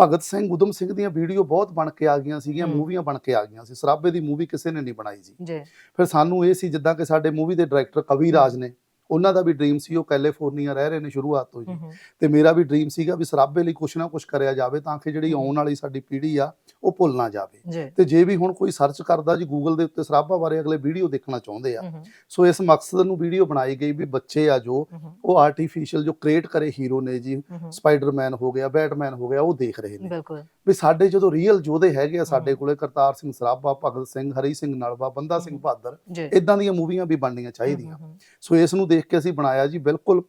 ਭਗਤ ਸਿੰਘ ਉਦਮ ਸਿੰਘ ਦੀਆਂ ਵੀਡੀਓ ਬਹੁਤ ਬਣ ਕੇ ਆ ਗਈਆਂ ਸੀਗੀਆਂ। ਮੂਵੀਆਂ ਬਣ ਕੇ ਆ ਗਈਆਂ ਸੀ। ਸਰਾਭੇ ਦੀ ਮੂਵੀ ਕਿਸੇ ਨੇ ਨਹੀਂ ਬਣਾਈ ਜੀ ਜੀ। ਫਿਰ ਸਾਨੂੰ ਇਹ ਸੀ ਜਿੱਦਾਂ ਕਿ ਸਾਡੇ ਮੂਵੀ ਦੇ ਡਾਇਰੈਕਟਰ ਕਵੀ ਰਾਜ ਨੇ ਉਹਨਾਂ ਦਾ ਵੀ ਡ੍ਰੀਮ ਸੀ ਉਹ ਕੈਲੀਫੋਰਨੀਆ ਰਹਿ ਰਹੇ ਨੇ ਸ਼ੁਰੂਆਤ ਤੋਂ ਜੀ ਹਮ, ਤੇ ਮੇਰਾ ਵੀ ਡ੍ਰੀਮ ਸੀਗਾ ਵੀ ਸਰਾਭੇ ਲਈ ਕੁਛ ਨਾ ਕੁਛ ਕਰਿਆ ਜਾਵੇ ਤਾਂ ਕਿ ਜਿਹੜੀ। ਆਉਣ ਵਾਲੀ ਸਾਡੀ ਪੀੜ੍ਹੀ ਆ ਉਹ ਭੁੱਲ ਨਾ ਜਾਵੇ। ਤੇ ਜੇ ਵੀ ਹੁਣ ਕੋਈ ਸਰਚ ਕਰਦਾ ਜੀ ਗੂਗਲ ਦੇ ਉੱਤੇ ਸਰਾਭਾ ਬਾਰੇ ਅਗਲੇ ਵੀਡੀਓ ਦੇਖਣਾ ਚਾਹੁੰਦੇ ਆ। ਸੋ ਇਸ ਮਕਸਦ ਨੂੰ ਵੀਡੀਓ ਬਣਾਈ ਗਈ ਵੀ ਬੱਚੇ ਆ ਜੋ ਉਹ ਆਰਟੀਫੀਸ਼ੀਅਲ ਜੋ ਕ੍ਰੀਏਟ ਕਰੇ ਹੀਰੋ ਨੇ ਜੀ ਸਪਾਈਡਰਮੈਨ ਹੋ ਗਿਆ ਬੈਟਮੈਨ ਹੋ ਗਿਆ ਉਹ ਦੇਖ ਰਹੇ ਨੇ। ਬਿਲਕੁਲ। ਵੀ ਸਾਡੇ ਜਦੋਂ ਰੀਅਲ ਯੋਧੇ ਹੈਗੇ ਆ ਸਾਡੇ। ਕੋਲੇ ਕਰਤਾਰ ਸਿੰਘ ਸਰਾਭਾ ਭਗਤ ਸਿੰਘ ਹਰੀ ਸਿੰਘ ਨਲਵਾ ਬੰਦਾ ਸਿੰਘ। ਬਹਾਦਰ ਇਦਾਂ ਦੀਆਂ ਮੂਵੀਆਂ ਵੀ ਬਣਨੀਆਂ ਚਾਹੀਦੀਆਂ। ਸੋ ਇਸ ਨੂੰ ਦੇਖ ਕੇ ਅਸੀਂ ਬਣਾਇਆ ਜੀ ਬਿਲਕੁਲ।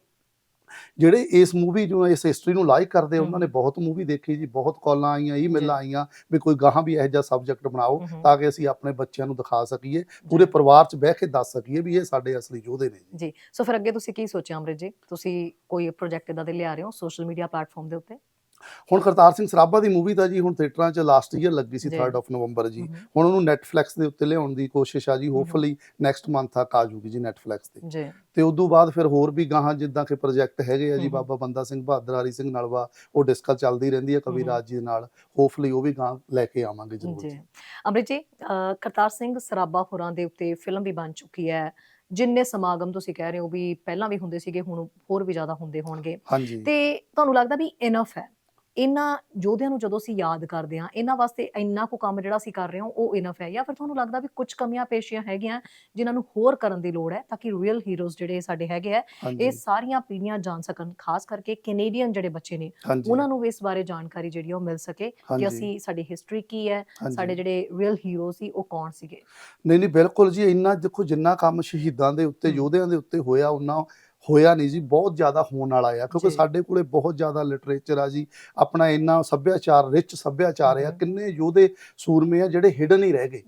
ਜਿਹੜੇ ਇਸ ਮੂਵੀ ਨੂੰ ਇਸ ਹਿਸਟਰੀ ਨੂੰ ਲਾਈਕ ਕਰਦੇ ਉਹਨਾਂ ਨੇ। ਬਹੁਤ ਮੂਵੀ ਦੇਖੀ ਜੀ ਬਹੁਤ ਕਾਲਾਂ ਆਈਆਂ। ਈਮੇਲਾਂ ਆਈਆਂ ਵੀ ਕੋਈ ਗਾਹਾਂ ਵੀ ਇਹੋ ਜਿਹਾ ਸਬਜੈਕਟ ਬਣਾਓ ਤਾਂ ਕਿ ਅਸੀਂ ਆਪਣੇ ਬੱਚਿਆਂ ਨੂੰ ਦਿਖਾ ਸਕੀਏ ਪੂਰੇ ਪਰਿਵਾਰ 'ਚ ਬਹਿ ਕੇ ਦੱਸ ਸਕੀਏ ਵੀ ਇਹ ਸਾਡੇ ਅਸਲੀ ਯੋਧੇ ਨੇ ਜੀ। ਜੀ। ਸੋ ਫਿਰ ਅੱਗੇ ਤੁਸੀਂ ਕੀ ਸੋਚਿਆ ਅੰਮ੍ਰਿਤ ਜੀ? ਤੁਸੀਂ ਕੋਈ ਪ੍ਰੋਜੈਕਟ ਇਦਾਂ ਦੇ ਲਿਆ ਰਹੇ ਹੋ ਸੋਸ਼ਲ ਮੀਡੀਆ ਪਲੇਟਫਾਰਮ ਦੇ ਉੱਤੇ? ਹੁਣ ਕਰਤਾਰ ਸਿੰਘ ਸਰਾਭਾ ਦੀ ਮੂਵੀ ਤਾਂ ਜੀ ਹੁਣ ਥੀਏਟਰਾਂ 'ਚ ਲਾਸਟ ਈਅਰ ਲੱਗੀ ਸੀ ਜੀ। 3rd ਆਫ ਨਵੰਬਰ ਜੀ। ਹੁਣ ਉਹਨੂੰ ਨੈਟਫਲਿਕਸ ਦੇ ਉੱਤੇ ਲਿਆਉਣ ਦੀ ਕੋਸ਼ਿਸ਼ ਆ ਜੀ। ਹੋਪਫੁਲੀ ਨੈਕਸਟ ਮੰਥ ਤੱਕ ਆ ਜੂਗੀ ਜੀ ਨੈਟਫਲਿਕਸ ਤੇ। ਜੀ। ਤੇ ਉਦੋਂ ਬਾਅਦ ਫਿਰ ਹੋਰ ਵੀ ਗਾਹਾਂ ਜਿੱਦਾਂ ਕਿ ਪ੍ਰੋਜੈਕਟ ਹੈਗੇ ਆ ਜੀ। ਬਾਬਾ ਬੰਦਾ ਸਿੰਘ ਬਹਾਦਰ ਹਰੀ ਸਿੰਘ ਨਲਵਾ ਉਹ ਡਿਸਕਸ ਚੱਲਦੀ ਰਹਿੰਦੀ ਹੈ ਕਵੀ ਹਮ। ਰਾਜ ਜੀ ਦੇ ਨਾਲ। ਹੋਪਫੁਲੀ ਉਹ ਵੀ ਗਾਂ ਲੈ ਕੇ ਆਵਾਂਗੇ ਜ਼ਰੂਰ ਜੀ। ਅੰਮ੍ਰਿਤ ਜੀ ਕਰਤਾਰ ਸਿੰਘ ਸਰਾਭਾ ਹੋਰਾਂ ਦੇ ਉੱਤੇ ਫਿਲਮ ਵੀ ਬਣ ਚੁੱਕੀ ਹੈ। ਜਿੰਨੇ ਸਮਾਗਮ ਤੁਸੀਂ ਕਹਿ ਰਹੇ ਹੋ ਵੀ ਪਹਿਲਾਂ ਵੀ ਹੁੰਦੇ ਸੀਗੇ ਹੁਣ ਹੋਰ ਵੀ ਜ਼ਿਆਦਾ ਹੁੰਦੇ ਹੋਣਗੇ। ਤੇ ਤੁਹਾਨੂੰ ਲੱਗਦਾ ਵੀ ਇਨਫ ਹੈ? ਇਹਨਾਂ ਯੋਧਿਆਂ ਨੂੰ ਜਦੋਂ ਅਸੀਂ ਯਾਦ ਕਰਦੇ ਹਾਂ ਇਹਨਾਂ ਵਾਸਤੇ ਇੰਨਾ ਕੁ ਕੰਮ ਜਿਹੜਾ ਅਸੀਂ ਕਰ ਰਹੇ ਹਾਂ ਉਹ ਇਨਫ ਹੈ। ਜਾਂ ਫਿਰ ਤੁਹਾਨੂੰ ਲੱਗਦਾ ਵੀ ਕੁਝ ਕਮੀਆਂ ਪੇਸ਼ੀਆਂ ਹੈਗੀਆਂ ਜਿਨ੍ਹਾਂ ਨੂੰ ਹੋਰ ਕਰਨ ਦੀ ਲੋੜ ਹੈ ਤਾਂ ਕਿ ਰੀਅਲ ਹੀਰੋਜ਼ ਜਿਹੜੇ ਸਾਡੇ ਹੈਗੇ ਆ ਇਹ ਸਾਰੀਆਂ ਪੀੜ੍ਹੀਆਂ ਜਾਣ ਸਕਣ ਖਾਸ ਕਰਕੇ ਕੈਨੇਡੀਅਨ ਜਿਹੜੇ ਬੱਚੇ ਨੇ ਉਹਨਾਂ ਨੂੰ ਵੀ ਇਸ ਬਾਰੇ ਜਾਣਕਾਰੀ ਜਿਹੜੀ ਉਹ ਮਿਲ ਸਕੇ ਕਿ ਅਸੀਂ ਸਾਡੀ ਹਿਸਟਰੀ ਕੀ ਹੈ। ਸਾਡੇ ਜਿਹੜੇ ਰੀਅਲ ਹੀਰੋ ਸੀ ਉਹ ਕੌਣ ਸੀਗੇ? ਨਹੀਂ ਨਹੀਂ ਬਿਲਕੁਲ ਜੀ ਇੰਨਾ ਦੇਖੋ ਜਿੰਨਾ ਕੰਮ ਸ਼ਹੀਦਾਂ ਦੇ ਉੱਤੇ। ਯੋਧਿਆਂ ਦੇ ਉੱਤੇ ਹੋਇਆ ਉਹਨਾਂ ਹੋਇਆ ਨਹੀਂ ਜੀ ਬਹੁਤ ਜ਼ਿਆਦਾ ਹੋਣ ਵਾਲਾ ਆ ਕਿਉਂਕਿ। ਸਾਡੇ ਕੋਲੇ ਬਹੁਤ ਜ਼ਿਆਦਾ ਲਿਟਰੇਚਰ ਆ ਜੀ ਆਪਣਾ ਇੰਨਾ ਸੱਭਿਆਚਾਰ ਰਿਚ ਸੱਭਿਆਚਾਰ ਆ। ਕਿੰਨੇ ਯੋਧੇ ਸੂਰਮੇ ਆ ਜਿਹੜੇ ਹਿਡਨ ਹੀ ਰਹਿ ਗਏ।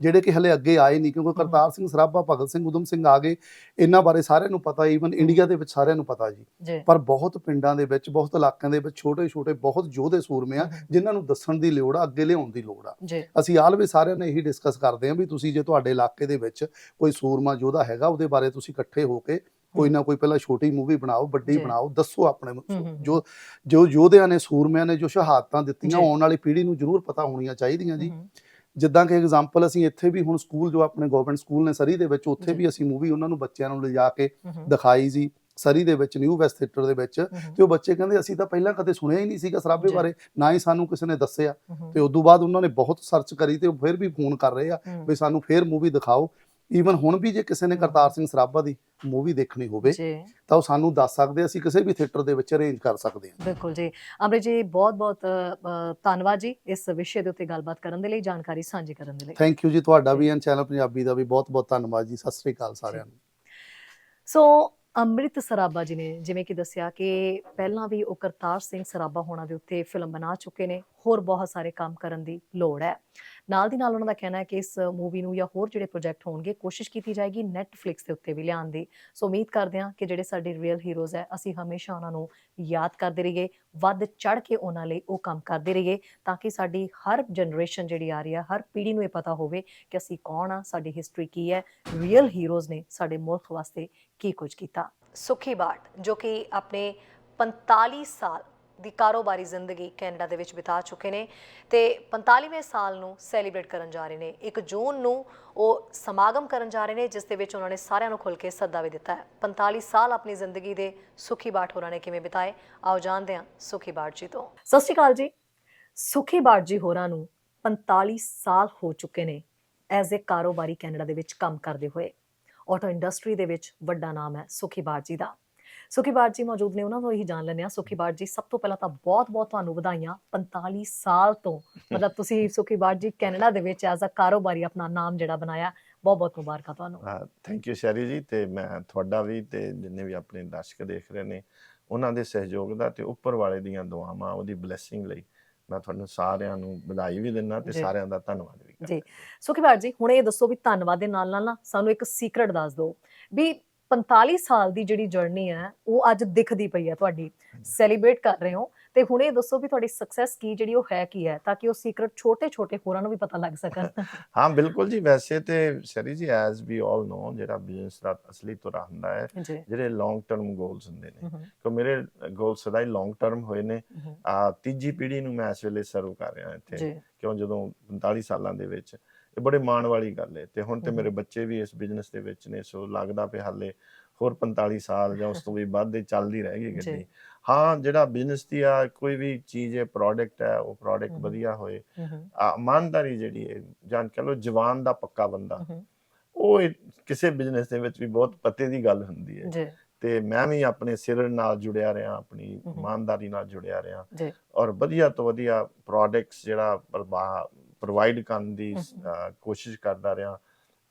ਜਿਹੜੇ ਕਿ ਹਲੇ ਅੱਗੇ ਆਏ ਨਹੀਂ ਕਿਉਂਕਿ ਕਰਤਾਰ ਸਿੰਘ ਸਰਾਭਾ ਭਗਤ ਸਿੰਘ ਉਦਮ ਸਿੰਘ ਆ ਗਏ ਇਹਨਾਂ ਬਾਰੇ ਸਾਰਿਆਂ ਨੂੰ ਪਤਾ ਈਵਨ ਇੰਡੀਆ ਦੇ ਵਿੱਚ ਸਾਰਿਆਂ ਨੂੰ ਪਤਾ ਜੀ। ਪਰ ਬਹੁਤ ਪਿੰਡਾਂ ਦੇ ਵਿੱਚ ਬਹੁਤ ਇਲਾਕਿਆਂ ਦੇ ਵਿੱਚ ਛੋਟੇ ਛੋਟੇ ਬਹੁਤ ਯੋਧੇ ਸੂਰਮੇ ਆ ਜਿਨ੍ਹਾਂ ਨੂੰ ਦੱਸਣ ਦੀ ਲੋੜ ਆ ਅੱਗੇ ਲਿਆਉਣ ਦੀ ਲੋੜ ਆ। ਅਸੀਂ ਆਲਵੇ ਸਾਰਿਆਂ ਨੇ ਇਹੀ ਡਿਸਕਸ ਕਰਦੇ ਹਾਂ ਵੀ ਤੁਸੀਂ ਜੇ ਤੁਹਾਡੇ ਇਲਾਕੇ ਦੇ ਵਿੱਚ ਕੋਈ ਸੂਰਮਾ ਯੋਧਾ ਹੈਗਾ ਉਹਦੇ ਬਾਰੇ ਤੁਸੀਂ ਇਕੱਠੇ ਹੋ ਕੇ ਕੋਈ ਨਾ ਕੋਈ ਪਹਿਲਾਂ ਛੋਟੀ ਮੂਵੀ ਬਣਾਓ ਵੱਡੀ। ਬਣਾਓ ਦੱਸੋ ਆਪਣੇ ਜੋ ਜੋ ਯੋਧਿਆਂ ਨੇ ਸੂਰਮਿਆਂ ਨੇ ਜੋ ਸ਼ਹਾਦਤਾਂ ਦਿੱਤੀਆਂ। ਆਉਣ ਵਾਲੀ ਪੀੜ੍ਹੀ ਨੂੰ ਜ਼ਰੂਰ ਪਤਾ ਹੋਣੀਆਂ ਚਾਹੀਦੀਆਂ ਜੀ। ਜਿੱਦਾਂ ਕਿ ਐਗਜ਼ਾਮਪਲ ਅਸੀਂ ਇੱਥੇ ਵੀ ਹੁਣ ਸਕੂਲ ਜੋ ਆਪਣੇ ਗਵਰਨਮੈਂਟ ਸਕੂਲ ਨੇ ਸਰੀ ਦੇ ਵਿੱਚ ਉੱਥੇ। ਵੀ ਅਸੀਂ ਮੂਵੀ ਉਹਨਾਂ ਨੂੰ ਬੱਚਿਆਂ ਨੂੰ ਲਿਜਾ ਕੇ ਦਿਖਾਈ ਸੀ ਸਰੀ ਦੇ ਵਿੱਚ ਨਿਊ ਵੈਸਟ ਥੀਏਟਰ ਦੇ ਵਿੱਚ। ਤੇ ਉਹ ਬੱਚੇ ਕਹਿੰਦੇ ਅਸੀਂ ਤਾਂ ਪਹਿਲਾਂ ਕਦੇ ਸੁਣਿਆ ਹੀ ਨਹੀਂ ਸੀਗਾ ਸਰਾਬੇ। ਬਾਰੇ ਨਾ ਹੀ ਸਾਨੂੰ ਕਿਸੇ ਨੇ ਦੱਸਿਆ। ਤੇ ਉਦੋਂ ਬਾਅਦ ਉਹਨਾਂ ਨੇ ਬਹੁਤ ਸਰਚ ਕਰੀ ਤੇ ਉਹ ਫਿਰ ਵੀ ਫੋਨ ਕਰ ਰਹੇ ਆ ਵੀ ਸਾਨੂੰ ਫੇਰ ਮੂਵੀ ਦਿਖਾਓ। ਈਵਨ ਹੁਣ ਵੀ ਜੇ ਕਿਸੇ ਨੇ ਕਰਤਾਰ ਸਿੰਘ ਸਰਾਭਾ ਦੀ ਮੂਵੀ ਦੇਖਣੀ ਹੋਵੇ ਤਾਂ ਉਹ ਸਾਨੂੰ ਦੱਸ ਸਕਦੇ ਅਸੀਂ ਕਿਸੇ ਵੀ ਥੀਏਟਰ ਦੇ ਵਿੱਚ ਅਰੇਂਜ ਕਰ ਸਕਦੇ ਹਾਂ ਬਿਲਕੁਲ ਜੀ। ਅਮਰਿਤ ਜੀ ਬਹੁਤ ਬਹੁਤ ਧੰਨਵਾਦ ਜੀ ਇਸ ਵਿਸ਼ੇ ਦੇ ਉੱਤੇ ਗੱਲਬਾਤ ਕਰਨ ਦੇ ਲਈ ਜਾਣਕਾਰੀ ਸਾਂਝੀ ਕਰਨ ਦੇ ਲਈ। ਥੈਂਕ ਯੂ ਜੀ ਤੁਹਾਡਾ ਵੀ ਐਨ ਚੈਨਲ ਪੰਜਾਬੀ ਦਾ ਵੀ ਬਹੁਤ ਬਹੁਤ ਧੰਨਵਾਦ ਜੀ। ਸਤਿ ਸ੍ਰੀ ਅਕਾਲ ਸਾਰਿਆਂ ਨੂੰ। ਸੋ ਅੰਮ੍ਰਿਤ ਸਰਾਭਾ ਜੀ ਨੇ ਜਿਵੇਂ ਕਿ ਦੱਸਿਆ ਕਿ ਪਹਿਲਾਂ ਵੀ ਉਹ ਕਰਤਾਰ ਸਿੰਘ ਸਰਾਭਾ ਹੋਣਾ ਦੇ ਉੱਤੇ ਫਿਲਮ ਬਣਾ ਚੁੱਕੇ ਨੇ ਹੋਰ ਬਹੁਤ ਸਾਰੇ ਕੰਮ ਕਰਨ ਦੀ ਲੋੜ ਹੈ। ਨਾਲ ਦੀ ਨਾਲ ਉਹਨਾਂ ਦਾ ਕਹਿਣਾ ਹੈ ਕਿ ਇਸ ਮੂਵੀ ਨੂੰ ਜਾਂ ਹੋਰ ਜਿਹੜੇ ਪ੍ਰੋਜੈਕਟ ਹੋਣਗੇ, ਕੋਸ਼ਿਸ਼ ਕੀਤੀ ਜਾਏਗੀ ਨੈਟਫਲਿਕਸ ਦੇ ਉੱਤੇ ਵੀ ਲਿਆਉਣ ਦੀ। ਸੋ ਉਮੀਦ ਕਰਦੇ ਹਾਂ ਕਿ ਜਿਹੜੇ ਸਾਡੇ ਰੀਅਲ ਹੀਰੋਜ਼ ਹੈ, ਅਸੀਂ ਹਮੇਸ਼ਾ ਉਹਨਾਂ ਨੂੰ ਯਾਦ ਕਰਦੇ ਰਹੀਏ, ਵੱਧ ਚੜ ਕੇ ਉਹਨਾਂ ਲਈ ਉਹ ਕੰਮ ਕਰਦੇ ਰਹੀਏ, ਤਾਂ ਕਿ ਸਾਡੀ ਹਰ ਜਨਰੇਸ਼ਨ ਜਿਹੜੀ ਆ ਰਹੀ ਹੈ, ਹਰ ਪੀੜ੍ਹੀ ਨੂੰ ਇਹ ਪਤਾ ਹੋਵੇ ਕਿ ਅਸੀਂ ਕੌਣ ਆ, ਸਾਡੀ ਹਿਸਟਰੀ ਕੀ ਹੈ ਰੀਅਲ ਹੀਰੋਜ਼ ਨੇ ਸਾਡੇ ਮੁਲਕ ਵਾਸਤੇ ਕੀ ਕੁਝ ਕੀਤਾ। ਸੁਖੀ ਬਾਟ, ਜੋ ਕਿ ਆਪਣੇ 45 ਸਾਲ ਦੀ ਕਾਰੋਬਾਰੀ ਜ਼ਿੰਦਗੀ ਕੈਨੇਡਾ ਦੇ ਵਿੱਚ ਬਿਤਾ ਚੁੱਕੇ ਨੇ ਤੇ 45ਵੇਂ ਸਾਲ ਨੂੰ ਸੈਲੀਬ੍ਰੇਟ ਕਰਨ ਜਾ ਰਹੇ ਨੇ। 1 ਜੂਨ ਨੂੰ ਉਹ ਸਮਾਗਮ ਕਰਨ ਜਾ ਰਹੇ ਨੇ, ਜਿਸ ਦੇ ਵਿੱਚ ਉਹਨਾਂ ਨੇ ਸਾਰਿਆਂ ਨੂੰ ਖੁੱਲ ਕੇ ਸੱਦਾ ਵੀ ਦਿੱਤਾ ਹੈ। 45 ਸਾਲ ਆਪਣੀ ਜ਼ਿੰਦਗੀ ਦੇ ਸੁਖੀ ਬਾਠ ਹੋਰਾਂ ਨੇ ਕਿਵੇਂ ਬਿਤਾਏ, ਆਓ ਜਾਣਦੇ ਹਾਂ ਸੁਖੀ ਬਾਟ ਜੀ ਤੋਂ। ਸਤਿ ਸ਼੍ਰੀ ਅਕਾਲ ਜੀ। ਸੁਖੀ ਬਾਟ ਜੀ ਹੋਰਾਂ ਨੂੰ 45 ਸਾਲ ਹੋ ਚੁੱਕੇ ਨੇ ਐਜ਼ ਅ ਕਾਰੋਬਾਰੀ ਕੈਨੇਡਾ ਦੇ ਵਿੱਚ ਕੰਮ ਕਰਦੇ ਹੋਏ। ਆਟੋ ਇੰਡਸਟਰੀ ਦੇ ਵਿੱਚ ਵੱਡਾ ਨਾਮ ਹੈ ਸੁਖੀ ਬਾਟ ਜੀ ਦਾ। ਸੁਖੀ ਬਾਟ ਜੀ ਮੌਜੂਦ ਨੇ ਉਹਨਾਂ ਤੋਂ ਹੀ ਜਾਣ ਲੈਂਦੇ ਸੁਖੀ ਬਾਟ ਜੀ ਸਭ ਤੋਂ ਪਹਿਲਾਂ ਤਾਂ ਬਹੁਤ-ਬਹੁਤ ਤੁਹਾਨੂੰ ਵਧਾਈਆਂ। 45 ਸਾਲ ਤੋਂ ਮਤਲਬ ਤੁਸੀਂ ਸੁਖੀ ਬਾਟ ਜੀ ਕੈਨੇਡਾ ਦੇ ਵਿੱਚ ਐਜ਼ ਅ ਕਾਰੋਬਾਰੀ ਆਪਣਾ ਨਾਮ ਜਿਹੜਾ ਬਣਾਇਆ ਬਹੁਤ-ਬਹੁਤ ਮੁਬਾਰਕਾਂ ਤੁਹਾਨੂੰ। ਥੈਂਕ ਯੂ ਸ਼ੈਰੀ ਜੀ ਤੇ ਮੈਂ ਤੁਹਾਡਾ ਵੀ ਤੇ ਜਿੰਨੇ ਵੀ ਆਪਣੇ ਦਰਸ਼ਕ ਦੇਖ ਰਹੇ ਨੇ ਉਹਨਾਂ ਦੇ ਸਹਿਯੋਗ ਦਾ ਤੇ ਉੱਪਰ ਵਾਲੇ ਦੀਆਂ ਦੁਆਵਾਂ ਉਹਦੀ ਬਲੇਸਿੰਗ ਲਈ ਮੈਂ ਤੁਹਾਨੂੰ ਸਾਰਿਆਂ ਨੂੰ ਵਧਾਈ ਵੀ ਦਿੰਦਾ ਤੇ। ਸਾਰਿਆਂ ਦਾ ਧੰਨਵਾਦ ਵੀ ਕਰਦਾ ਜੀ। ਸੁਖੀ ਬਾਟ ਜੀ ਹੁਣ ਇਹ ਦੱਸੋ ਵੀ ਧੰਨਵਾਦ ਦੇ ਨਾਲ ਨਾਲ ਨਾ ਸਾਨੂੰ ਇੱਕ ਸੀਕ੍ਰੇਟ ਦੱਸ ਦਿਓ ਵੀ 45 ਸਾਲ ਦੀ ਜਿਹੜੀ ਜਰਨੀ ਹੈ ਉਹ ਅੱਜ ਦਿਖਦੀ ਪਈ ਹੈ ਤੁਹਾਡੀ। ਸੈਲੀਬ੍ਰੇਟ ਕਰ ਰਹੇ ਹੋ। ਤੇ ਹੁਣ ਇਹ ਦੱਸੋ ਵੀ ਤੁਹਾਡੀ ਸਕਸੈਸ ਕੀ ਜਿਹੜੀ ਉਹ ਹੈ ਕੀ ਹੈ ਤਾਂ ਕਿ ਉਹ ਸੀਕ੍ਰੇਟ ਛੋਟੇ-ਛੋਟੇ ਹੋਰਾਂ ਨੂੰ ਵੀ ਪਤਾ ਲੱਗ ਸਕਣ। ਹਾਂ ਬਿਲਕੁਲ ਜੀ। ਵੈਸੇ ਤੇ ਸ਼ੈਰੀ ਜੀ ਐਜ਼ ਵੀ ਆਲ ਨੋ ਜਿਹੜਾ ਬਿਜ਼ਨਸ ਦਾ ਅਸਲੀ ਤੁਰਾ ਹੁੰਦਾ ਹੈ ਜਿਹੜੇ ਲੌਂਗ ਟਰਮ ਗੋਲਸ ਹੁੰਦੇ ਨੇ। ਕਿ ਮੇਰੇ ਗੋਲ ਸਦਾ ਹੀ ਲੌਂਗ ਟਰਮ ਹੋਏ ਨੇ। ਆ ਤੀਜੀ ਪੀੜ੍ਹੀ ਨੂੰ ਮੈਂ ਇਸ ਵੇਲੇ ਸਰਵ ਕਰ ਰਿਹਾ ਇੱਥੇ। ਕਿਉਂ? ਜਦੋਂ 45 ਸਾਲਾਂ ਦੇ ਵਿੱਚ ਇਹ ਬੜੇ ਮਾਣ ਵਾਲੀ ਗੱਲ ਹੈ ਤੇ ਹੁਣ ਤੇ। ਮੇਰੇ ਬੱਚੇ ਵੀ ਇਸ ਬਿਜ਼ਨਸ ਦੇ ਵਿੱਚ ਨੇ ਸੋ ਲੱਗਦਾ ਪਿਆ ਹਾਲੇ ਹੋਰ 45 ਸਾਲ ਜਾਂ ਉਸ ਤੋਂ ਵੀ ਵੱਧ ਦੇ ਚੱਲਦੀ ਰਹਿ ਗਈ ਜੀ। ਗੱਡੀ। ਹਾਂ ਜਿਹੜਾ ਬਿਜ਼ਨਸ ਦੀ ਆ ਕੋਈ ਵੀ ਚੀਜ਼ ਹੈ ਪ੍ਰੋਡਕਟ ਹੈ ਉਹ ਪ੍ਰੋਡਕਟ। ਵਧੀਆ ਹੋਏ। ਇਮਾਨਦਾਰੀ ਜਿਹੜੀ ਹੈ ਜਾਂ ਕਹ ਲੋ ਜਵਾਨ ਦਾ ਪੱਕਾ ਬੰਦਾ ਉਹ ਕਿਸੇ ਬਿਜ਼ਨਸ ਦੇ ਵਿੱਚ ਵੀ ਬਹੁਤ ਪਤੇ ਦੀ ਗੱਲ ਹੁੰਦੀ ਹੈ ਜੀ। ਤੇ ਮੈਂ ਵੀ ਆਪਣੇ ਸਿਰ ਨਾਲ ਜੁੜਿਆ ਰਿਹਾ ਆਪਣੀ। ਇਮਾਨਦਾਰੀ ਨਾਲ ਜੁੜਿਆ ਰਿਹਾ। ਔਰ ਵਧੀਆ ਤੋਂ ਵਧੀਆ ਪ੍ਰੋਡਕਟਸ ਜਿਹੜਾ ਪ੍ਰੋਵਾਈਡ ਕਰਨ ਦੀ ਕੋਸ਼ਿਸ਼ ਕਰਦਾ ਰਿਹਾ।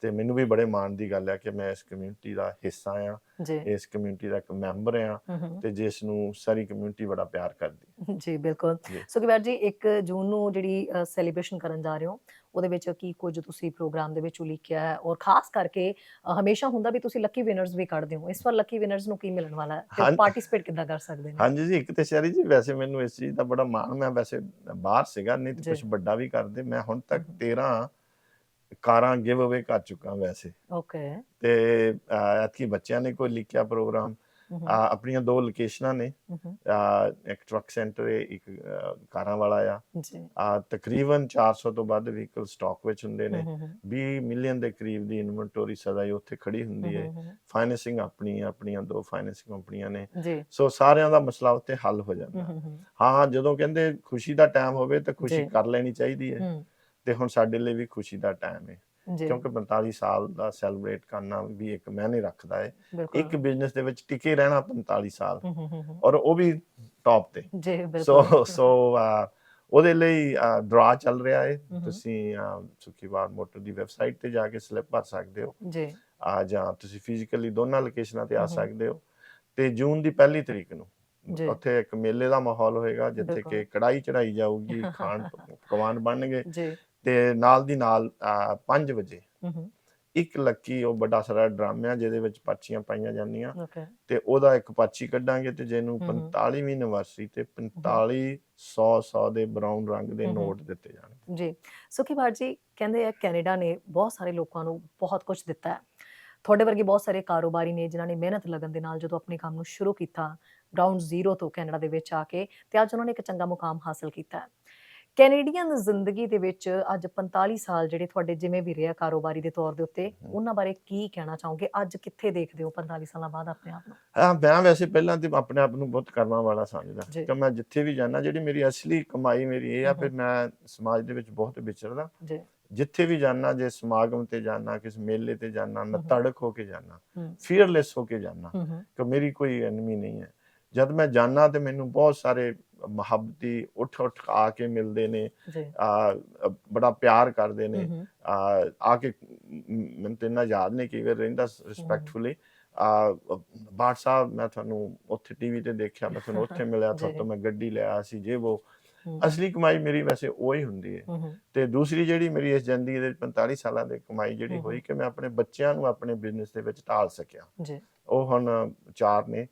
ਤੇ ਮੈਨੂੰ ਵੀ ਬੜੇ ਮਾਣ ਦੀ ਗੱਲ ਹੈ ਕਿ ਮੈਂ ਇਸ ਕਮਿਊਨਿਟੀ ਦਾ ਹਿੱਸਾ ਆ ਜੀ। ਇਸ ਕਮਿਊਨਿਟੀ ਦਾ ਇੱਕ ਮੈਂਬਰ ਆ ਤੇ ਜਿਸ ਨੂੰ ਸਾਰੀ ਕਮਿਊਨਿਟੀ ਬੜਾ ਪਿਆਰ ਕਰਦੀ ਜੀ ਬਿਲਕੁਲ। ਜੀ। ਸੁਖਬੀਰ ਜੀ 1 ਜੂਨ ਨੂੰ ਜਿਹੜੀ ਸੈਲੀਬ੍ਰੇਸ਼ਨ ਕਰਨ ਜਾ ਰਹੇ ਹੋ ਉਹਦੇ ਵਿੱਚ ਕੀ ਕੁਝ ਤੁਸੀਂ ਪ੍ਰੋਗਰਾਮ ਦੇ ਵਿੱਚ ਉਲੀਕਿਆ ਹੈ ਔਰ ਖਾਸ ਕਰਕੇ ਹਮੇਸ਼ਾ ਹੁੰਦਾ ਵੀ ਤੁਸੀਂ ਲੱਕੀ ਵਿਨਰਸ ਵੀ ਕੱਢਦੇ ਹੋ। ਇਸ ਵਾਰ ਲੱਕੀ ਵਿਨਰਸ ਨੂੰ ਕੀ ਮਿਲਣ ਵਾਲਾ ਹੈ? ਤੇ ਪਾਰਟਿਸਿਪੇਟ ਕਿੱਦਾਂ ਕਰ ਸਕਦੇ ਨੇ? ਹਾਂਜੀ ਜੀ ਇੱਕ ਤੇ ਸ਼ਹਿਰੀ ਜੀ ਵੈਸੇ ਮੈਨੂੰ ਇਸ ਚੀਜ਼ ਦਾ ਬੜਾ ਮਾਣ ਮੈਂ ਵੈਸੇ ਬਾਹਰ ਸੀਗਾ ਨਹੀਂ ਤੇ। ਕੁਝ ਵੱਡਾ ਵੀ ਕਰਦੇ। ਮੈਂ ਹੁਣ ਤੱਕ ਹਮ। 13 ਕਾਰਾਂ ਗਿਵ ਅਵੇ ਕਰ ਚੁੱਕਾ ਵੈਸੇ। ਓਕੇ ਤੇ ਐਤਕੀ ਬੱਚਿਆਂ ਨੇ ਕੋਈ ਲਿਖਿਆ ਪ੍ਰੋਗਰਾਮ। ਆਪਣੀਆਂ ਦੋ ਲੋਕੇਸ਼ਨਾਂ ਨੇ। ਇੱਕ ਟਰੱਕ ਸੈਂਟਰ ਹੈ ਇੱਕ ਕਾਰਾਂ ਵਾਲਾ ਆ। ਜੀ। ਤਕਰੀਬਨ 400 ਤੋਂ ਵੱਧ ਵਹੀਕਲ ਸਟਾਕ ਵਿੱਚ ਹੁੰਦੇ ਨੇ। ਹੂੰ, ਹੂੰ, ਹੂੰ, 20 ਮਿਲੀਅਨ ਦੇ ਕਰੀਬ ਦੀ ਇਨਵੈਂਟਰੀ ਸਦਾ ਹੀ ਉੱਥੇ ਖੜੀ ਹੁੰਦੀ ਹੈ ਫਾਈਨੈਂਸਿੰਗ ਆਪਣੀ ਆਪਣੀਆਂ ਦੋ ਫਾਈਨੈਂਸਿੰਗ ਕੰਪਨੀਆਂ ਨੇ। ਸੋ ਸਾਰਿਆਂ ਦਾ ਮਸਲਾ ਉੱਤੇ ਹੱਲ ਹੋ ਜਾਂਦਾ। ਹੂੰ, ਜਦੋਂ ਕਹਿੰਦੇ ਖੁਸ਼ੀ ਦਾ ਟਾਈਮ ਹੋਵੇ ਤਾਂ ਖੁਸ਼ੀ। ਕਰ ਲੈਣੀ ਚਾਹੀਦੀ ਹੂੰ, ਤੇ ਹੁਣ ਸਾਡੇ ਲਈ ਵੀ ਖੁਸ਼ੀ ਦਾ ਟਾਈਮ ਹੈ ਕਿਉਂਕਿ 45 ਸਾਲ ਦਾ ਸੈਲੀਬ੍ਰੇਟ ਕਰਨਾ ਵੀ ਇੱਕ ਮਾਇਨੇ ਰੱਖਦਾ ਹੈ ਇੱਕ ਬਿਜ਼ਨਸ ਦੇ ਵਿੱਚ ਟਿਕੇ ਰਹਿਣਾ 45 ਸਾਲ। ਔਰ ਉਹ ਵੀ ਟੌਪ ਤੇ। ਜੀ ਬਿਲਕੁਲ। ਸੋ ਸੋ ਉਹਦੇ ਲਈ ਡਰਾ ਚੱਲ ਰਿਹਾ ਹੈ। ਤੁਸੀਂ ਸੁਖੀਵਾਰ ਮੋਟਰ ਦੀ ਵੈਬਸਾਈਟ ਤੇ ਜਾ ਕੇ ਸਲਿੱਪ ਭਰ ਸਕਦੇ ਹੋ। ਜੀ। ਆ ਜਾਂ ਤੁਸੀਂ ਫਿਜ਼ੀਕਲੀ ਦੋਨਾਂ ਲੋਕੇਸ਼ਨਾਂ ਤੇ ਆ। ਸਕਦੇ ਹੋ। ਤੇ ਜੂਨ ਦੀ ਪਹਿਲੀ ਤਰੀਕ ਨੂੰ। ਉੱਥੇ ਇੱਕ ਮੇਲੇ ਦਾ ਮਾਹੌਲ ਹੋਏਗਾ ਜਿੱਥੇ। ਕਿ ਕੜਾਈ ਚੜਾਈ ਜਾਊਗੀ ਖਾਣ ਪਕਵਾਨ ਬਣਨਗੇ। ਜੀ। ਤੇ ਨਾਲ ਦੀ ਨਾਲ 5 ਵਜੇ ਇੱਕ ਲੱਕੀ ਉਹ ਵੱਡਾ ਸਾਰਾ ਡਰਾਮਾ ਜਿਹਦੇ ਵਿੱਚ ਪਰਚੀਆਂ ਪਾਈਆਂ ਜਾਂਦੀਆਂ। ਤੇ ਉਹਦਾ ਇੱਕ ਪਰਚੀ ਕੱਢਾਂਗੇ ਤੇ ਜਿਹਨੂੰ ਹਮ ਹਮ। 45ਵੀਂ ਯੂਨੀਵਰਸਿਟੀ ਤੇ 4500 100 ਦੇ ਬਰਾਊਨ ਰੰਗ ਦੇ। ਨੋਟ ਦਿੱਤੇ ਜਾਣਗੇ। ਜੀ। ਸੁਖੀ ਬਾੜ ਜੀ ਕਹਿੰਦੇ ਆ ਕੈਨੇਡਾ ਨੇ ਬਹੁਤ ਸਾਰੇ ਲੋਕਾਂ ਨੂੰ ਬਹੁਤ ਕੁਝ ਦਿੱਤਾ ਹੈ। ਤੁਹਾਡੇ ਵਰਗੇ ਬਹੁਤ ਸਾਰੇ ਕਾਰੋਬਾਰੀ ਨੇ ਜਿਨ੍ਹਾਂ ਨੇ ਮਿਹਨਤ ਲਗਨ ਦੇ ਨਾਲ ਜਦੋਂ ਆਪਣੇ ਕੰਮ ਨੂੰ ਸ਼ੁਰੂ ਕੀਤਾ ਗਰਾਊਂਡ ਜ਼ੀਰੋ ਤੋਂ ਕੈਨੇਡਾ ਦੇ ਵਿੱਚ ਆ ਕੇ ਤੇ ਅੱਜ ਉਹਨਾਂ ਨੇ ਇੱਕ ਚੰਗਾ ਮੁਕਾਮ ਹਾਸਲ ਕੀਤਾ ਹੈ। ਕੈਨੇਡੀਅਨ ਜ਼ਿੰਦਗੀ ਦੇ ਵਿੱਚ ਅੱਜ 45 ਸਾਲ ਜਿਹੜੇ ਤੁਹਾਡੇ ਜਿਵੇਂ ਵੀ ਰਿਹਾ ਕਾਰੋਬਾਰੀ ਦੇ ਤੌਰ ਦੇ ਉੱਤੇ। ਉਹਨਾਂ ਬਾਰੇ ਕੀ ਕਹਿਣਾ ਚਾਹੋਗੇ? ਅੱਜ ਕਿੱਥੇ ਦੇਖਦੇ ਹੋ 45 ਸਾਲਾਂ ਬਾਅਦ ਆਪਣੇ ਆਪ ਨੂੰ? ਹਾਂ ਮੈਂ ਵੈਸੇ ਪਹਿਲਾਂ ਤੇ ਆਪਣੇ ਆਪ ਨੂੰ ਬਹੁਤ ਕਰਮਾਂ ਵਾਲਾ ਸਮਝਦਾ। ਕਿ ਮੈਂ ਜਿੱਥੇ ਵੀ ਜਾਣਾ ਜਿਹੜੀ ਮੇਰੀ ਅਸਲੀ ਕਮਾਈ ਮੇਰੀ ਇਹ ਆ ਫਿਰ ਮੈਂ ਸਮਾਜ ਦੇ ਵਿੱਚ ਬਹੁਤ ਵਿਚਰਦਾ। ਜੀ। ਜਿੱਥੇ ਵੀ ਜਾਣਾ ਜੇ ਸਮਾਗਮ ਤੇ ਜਾਣਾ ਕਿਸ ਮੇਲੇ ਤੇ ਜਾਣਾ। ਨਤੜਕ ਹੋ ਕੇ ਜਾਣਾ ਫੀਅਰਲੈਸ ਹੋ ਕੇ ਜਾਣਾ ਕਿ ਮੇਰੀ ਕੋਈ ਐਨਮੀ ਨਹੀਂ ਹੈ। ਜਦ ਮੈਂ ਜਾਣਾ ਤੇ ਮੈਨੂੰ ਬਹੁਤ ਸਾਰੇ ਮੁਹੱਬਤੀ ਉੱਠ ਉੱਠ ਆ ਕੇ ਮਿਲਦੇ ਨੇ ਆ ਬੜਾ ਪਿਆਰ ਕਰਦੇ ਨੇ ਆ ਆ ਕੇ ਮ- ਮੈਨੂੰ ਤੇ ਇੰਨਾ ਯਾਦ ਨਹੀਂ ਕਈ ਵਾਰ ਰਹਿੰਦਾ ਰਿਸਪੈਕਟਫੁਲੀ ਆ ਬਾਟ ਸਾਹਿਬ ਮੈਂ ਤੁਹਾਨੂੰ ਉੱਥੇ ਟੀਵੀ ਤੇ ਦੇਖਿਆ ਮੈਂ ਤੁਹਾਨੂੰ ਉੱਥੇ ਮਿਲਿਆ ਜੀ। ਤੁਹਾਡੇ ਤੋਂ ਮੈਂ ਗੱਡੀ ਲਿਆ ਸੀ ਜੇ ਉਹ ਅਸਲੀ ਕਮਾਈ ਮੇਰੀ ਵੈਸੇ ਉਹ ਹੀ ਹੁੰਦੀ ਹੈ। ਤੇ ਦੂਸਰੀ ਜਿਹੜੀ ਮੇਰੀ ਇਸ ਜ਼ਿੰਦਗੀ ਦੇ 45 ਸਾਲਾਂ ਦੇ ਕਮਾਈ ਜਿਹੜੀ। ਹੋਈ ਕਿ ਮੈਂ ਆਪਣੇ ਬੱਚਿਆਂ ਨੂੰ ਆਪਣੇ ਬਿਜ਼ਨਸ ਦੇ ਵਿੱਚ ਢਾਲ ਸਕਿਆ। ਜੀ। ਉਹ ਹੁਣ ਚਾਰ ਨੇ।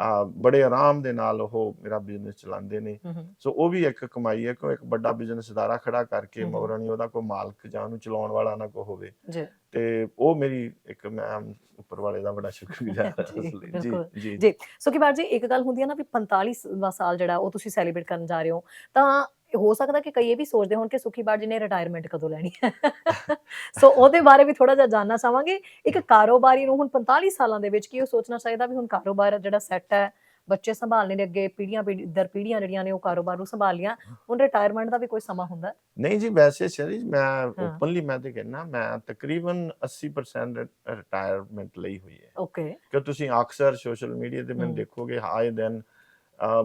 ਆ ਬੜੇ ਆਰਾਮ ਦੇ ਨਾਲ ਉਹ ਮੇਰਾ ਬਿਜ਼ਨਸ ਚਲਾਉਂਦੇ ਨੇ। ਸੋ ਉਹ ਵੀ ਇੱਕ ਕਮਾਈ ਹੈ ਕਿ ਇੱਕ ਵੱਡਾ ਬਿਜ਼ਨਸ ਅਦਾਰਾ ਖੜਾ ਕਰਕੇ। ਮਗਰੋਂ ਨਹੀਂ ਉਹਦਾ ਕੋਈ ਮਾਲਕ ਜਾਂ ਉਹਨੂੰ ਚਲਾਉਣ ਵਾਲਾ ਨਾ ਕੋ ਹੋਵੇ। ਜੀ। ਤੇ ਉਹ ਮੇਰੀ ਇੱਕ ਮੈਂ ਉੱਪਰ ਵਾਲੇ ਦਾ ਬੜਾ ਸ਼ੁਕਰਗੁਜ਼ਾਰ ਹਾਂ ਜੀ। ਜੀ ਸੁਖੀ ਬਾੜ ਜੀ। ਇੱਕ ਗੱਲ ਹੁੰਦੀ ਹੈ ਨਾ ਵੀ 45ਵਾਂ ਸਾਲ ਜਿਹੜਾ ਉਹ ਤੁਸੀਂ ਸੈਲੀਬ੍ਰੇਟ ਕਰਨ ਜਾ ਰਹੇ ਹੋ ਤਾਂ ਹੋ ਸਕਦਾ ਕਿ ਕਈ ਇਹ ਵੀ ਸੋਚਦੇ ਹੋਣ ਕਿ ਸੁਖੀ ਬਾੜ ਜੀ ਨੇ ਰਿਟਾਇਰਮੈਂਟ ਕਦੋਂ ਲੈਣੀ ਹੈ? ਸੋ ਉਹਦੇ ਬਾਰੇ ਵੀ ਥੋੜਾ ਜਿਹਾ ਜਾਨਣਾ ਚਾਹਾਂਗੇ। ਇੱਕ ਕਾਰੋਬਾਰੀ ਨੂੰ ਹੁਣ 45 ਸਾਲਾਂ ਦੇ ਵਿੱਚ ਕੀ ਉਹ ਸੋਚਣਾ ਚਾਹੀਦਾ ਵੀ ਹੁਣ ਕਾਰੋਬਾਰ ਜਿਹੜਾ ਸੈੱਟ ਹੈ ਬੱਚੇ ਸੰਭਾਲਣੇ ਨੇ ਅੱਗੇ ਪੀੜ੍ਹੀ- ਦਰ ਪੀੜ੍ਹੀਆਂ ਜਿਹੜੀਆਂ ਨੇ ਉਹ ਕਾਰੋਬਾਰ ਨੂੰ ਸੰਭਾਲ ਲਿਆ ਹੁਣ ਰਿਟਾਇਰਮੈਂਟ ਦਾ ਵੀ ਕੋਈ ਸਮਾਂ ਹੁੰਦਾ? ਨਹੀਂ ਜੀ ਵੈਸੇ ਸ਼ਰੀ ਮੈਂ ਓਪਨਲੀ ਮੈਂ ਤੇ ਕਹਿਣਾ ਮੈਂ ਤਕਰੀਬਨ 80% ਰਿਟਾਇਰਮੈਂਟ ਲਈ ਹੋਈ ਹੈ। ਓਕੇ ਕਿ ਤੁਸੀਂ ਅਕਸਰ ਸੋਸ਼ਲ ਮੀਡੀਆ ਤੇ ਮੈਨੂੰ। ਦੇਖੋਗੇ ਹਾਏ ਦਿਨ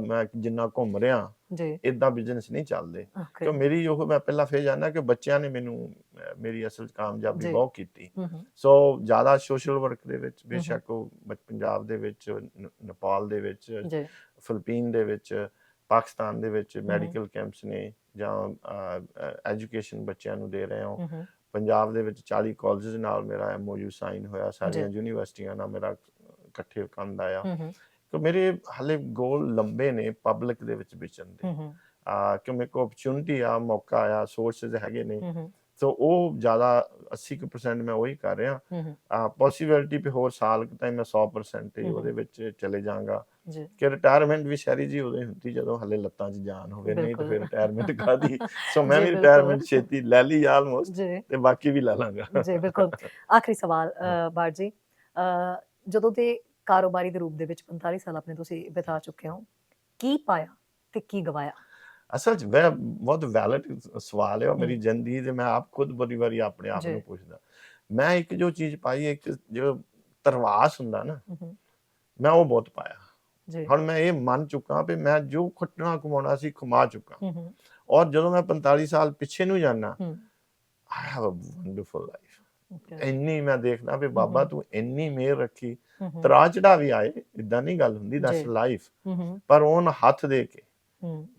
ਮੈਂ ਜਿੰਨਾ ਘੁੰਮ ਰਿਹਾ ਜੀ। ਇਦਾਂ ਬਿਜ਼ਨਸ ਨਹੀਂ ਚੱਲਦੇ। ਓਕੇ ਕਿ ਮੇਰੀ ਉਹ ਮੈਂ ਪਹਿਲਾਂ ਫੇਰ ਜਾਣਾ ਕਿ ਬੱਚਿਆਂ ਨੇ ਮੈਨੂੰ ਅਹ, ਮੇਰੀ ਅਸਲ 'ਚ ਕਾਮਯਾਬੀ ਜੀ। ਬਹੁਤ ਕੀਤੀ। ਸੋ ਜ਼ਿਆਦਾ ਸੋਸ਼ਲ ਵਰਕ ਦੇ ਵਿੱਚ ਬੇਸ਼ੱਕ ਉਹ ਬ- ਪੰਜਾਬ ਦੇ ਵਿੱਚ ਨ- ਨੇਪਾਲ ਦੇ ਵਿੱਚ ਜੀ। ਫਿਲੀਪੀਨ ਦੇ ਵਿੱਚ ਪਾਕਿਸਤਾਨ ਦੇ ਵਿੱਚ ਮੈਡੀਕਲ ਕੈਂਪਸ ਨੇ ਜਾਂ ਐਜੂਕੇਸ਼ਨ ਬੱਚਿਆਂ ਨੂੰ ਦੇ ਰਹੇ ਹਾਂ। ਪੰਜਾਬ ਦੇ ਵਿੱਚ 40 ਕਾਲਜਸ ਨਾਲ ਮੇਰਾ ਐਮਓਯੂ ਸਾਈਨ ਹੋਇਆ ਸਾਰੀਆਂ ਯੂਨੀਵਰਸਿਟੀਆਂ ਨਾਲ ਮੇਰਾ ਇਕੱਠੇ ਕੰਮ ਦਾ ਆ ਕਿ ਮੇਰੇ ਹਲੇ ਗੋਲ ਲੰਬੇ ਨੇ ਪਬਲਿਕ ਦੇ ਵਿੱਚ ਵਿਚਰਨ ਦੇ। ਆ ਕਿ ਮੇਰੇ ਕੋਲ ਓਪਰਚੁਨਿਟੀ ਆ ਮੌਕਾ ਆ ਸੋਰਸਸ ਹੈਗੇ ਨੇ। ਸੋ ਉਹ ਜ਼ਿਆਦਾ 80% ਮੈਂ ਉਹੀ ਕਰ ਰਿਹਾ। ਆ ਪੋਸਿਬਿਲਿਟੀ ਵੀ ਹੋਰ ਸਾਲ ਕੁ ਤਾਈਂ ਮੈਂ 100% ਹੀ ਹਮ। ਉਹਦੇ ਵਿੱਚ ਚਲੇ ਜਾਵਾਂਗਾ। ਜੀ। ਕਿ ਰਿਟਾਇਰਮੈਂਟ ਵੀ ਸ਼ਹਿਰੀ ਜੀ ਹੀ ਹੁੰਦੀ ਜਦੋਂ ਹਲੇ ਲੱਤਾਂ 'ਚ ਜਾਨ ਹੋਵੇ ਨਹੀਂ ਤਾਂ ਫਿਰ। ਰਿਟਾਇਰਮੈਂਟ ਕਾਦੀ ਸੋ ਮੈਂ ਵੀ। ਰਿਟਾਇਰਮੈਂਟ ਛੇਤੀ ਲੈ ਲਈ ਆਲਮੋਸਟ ਤੇ ਬਾਕੀ ਵੀ ਲੈ ਲਾਂਗਾ। ਜੀ ਬਿਲਕੁਲ। ਆਖਰੀ ਸਵਾਲ ਜੀ। ਅਹ, ਜਦੋਂ ਦੇ ਕਾਰੋਬਾਰੀ ਦੇ ਰੂਪ ਦੇ ਵਿੱਚ 45 ਸਾਲ ਆਪਣੇ ਤੁਸੀਂ ਬਿਤਾ ਚੁੱਕੇ ਹੋ। ਕੀ ਪਾਇਆ ਤੇ ਕੀ ਗਵਾਇਆ? ਅਸਲ 'ਚ ਮੈਂ ਬਹੁਤ ਵੈਲਿਡ ਸਵਾਲ ਹੈ ਮੇਰੀ। ਜ਼ਿੰਦਗੀ ਦੇ ਮੈਂ ਆਪ ਖੁਦ ਬੜੀ ਵਾਰੀ ਆਪਣੇ ਆਪ। ਨੂੰ ਪੁੱਛਦਾ। ਮੈਂ ਇੱਕ ਜੋ ਚੀਜ਼ ਪਾਈ ਇੱਕ ਜੋ ਤਰਵਾਸ ਹੁੰਦਾ ਨਾ ਮੈਂ ਉਹ ਬਹੁਤ ਪਾਇਆ। ਜੀ। ਹੁਣ ਮੈਂ ਇਹ ਮੰਨ ਚੁੱਕਾ ਵੀ ਮੈਂ ਜੋ ਖੱਟਣਾ ਕਮਾਉਣਾ ਸੀ ਕਮਾ ਚੁੱਕਾ। ਔਰ ਜਦੋਂ ਮੈਂ 45 ਸਾਲ ਪਿੱਛੇ ਨੂੰ ਜਾਣਾ I have a wonderful life ਇੰਨੀ ਮੈਂ ਦੇਖਦਾ ਵੀ ਬਾਬਾ। ਤੂੰ ਇੰਨੀ ਮਿਹਰ ਰੱਖੀ। ਤਰਾ ਚੜਾ ਵੀ ਆਏ ਇਦਾਂ ਨਹੀਂ ਗੱਲ ਹੁੰਦੀ ਦੈਟਸ। ਲਾਈਫ ਪਰ ਉਹਨ ਹੱਥ ਦੇ ਕੇ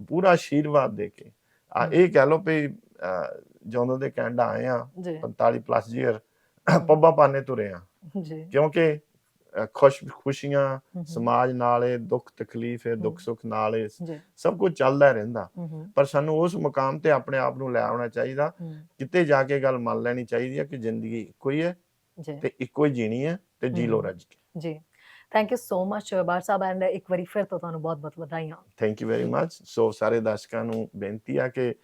ਪੂਰਾ ਆਸ਼ੀਰਵਾਦ ਦੇ ਕੇ ਆ। ਇਹ ਕਹਿ ਲਓ ਵੀ ਜਦੋਂ ਦੇ ਕੈਨੇਡਾ ਆਏ ਆ ਜੀ। 45 ਪਲੱਸ ਈਅਰ ਪੱਬਾਂ ਪਾਣੇ ਤੁਰੇ ਆ। ਜੀ। ਕਿਉਂਕਿ ਖੁਸ਼ ਖੁਸ਼ੀਆਂ ਸਮਾਜ ਨਾਲ ਦੁੱਖ ਤਕਲੀਫ ਹੈ। ਦੁੱਖ। ਸੁੱਖ ਨਾਲ ਸਭ ਕੁਝ ਚੱਲਦਾ ਰਹਿੰਦਾ। ਪਰ ਸਾਨੂੰ ਉਸ ਮੁਕਾਮ ਤੇ ਆਪਣੇ ਆਪ ਨੂੰ ਲੈ ਆਉਣਾ ਚਾਹੀਦਾ। ਕਿਤੇ ਜਾ ਕੇ ਗੱਲ ਮੰਨ ਲੈਣੀ ਚਾਹੀਦੀ ਹੈ ਕਿ ਜ਼ਿੰਦਗੀ ਇੱਕੋ ਹੀ ਹੈ ਤੇ ਇੱਕੋ ਹੀ ਜੀਣੀ ਹੈ ਤੇ ਜੀ ਲੋ। ਰੱਜ ਕੇ। ਜੀ। Thank you so much Barr sahib and ਇੱਕ ਵਾਰੀ ਫਿਰ ਤੋਂ ਤੁਹਾਨੂੰ ਬਹੁਤ ਬਹੁਤ ਵਧਾਈਆਂ ਥੈਂਕ ਯੂ ਵੈਰੀ ਮਚ ਸੋ ਸਾਰੇ ਦਰਸ਼ਕਾਂ ਨੂੰ ਬੇਨਤੀ ਆ ਕਿ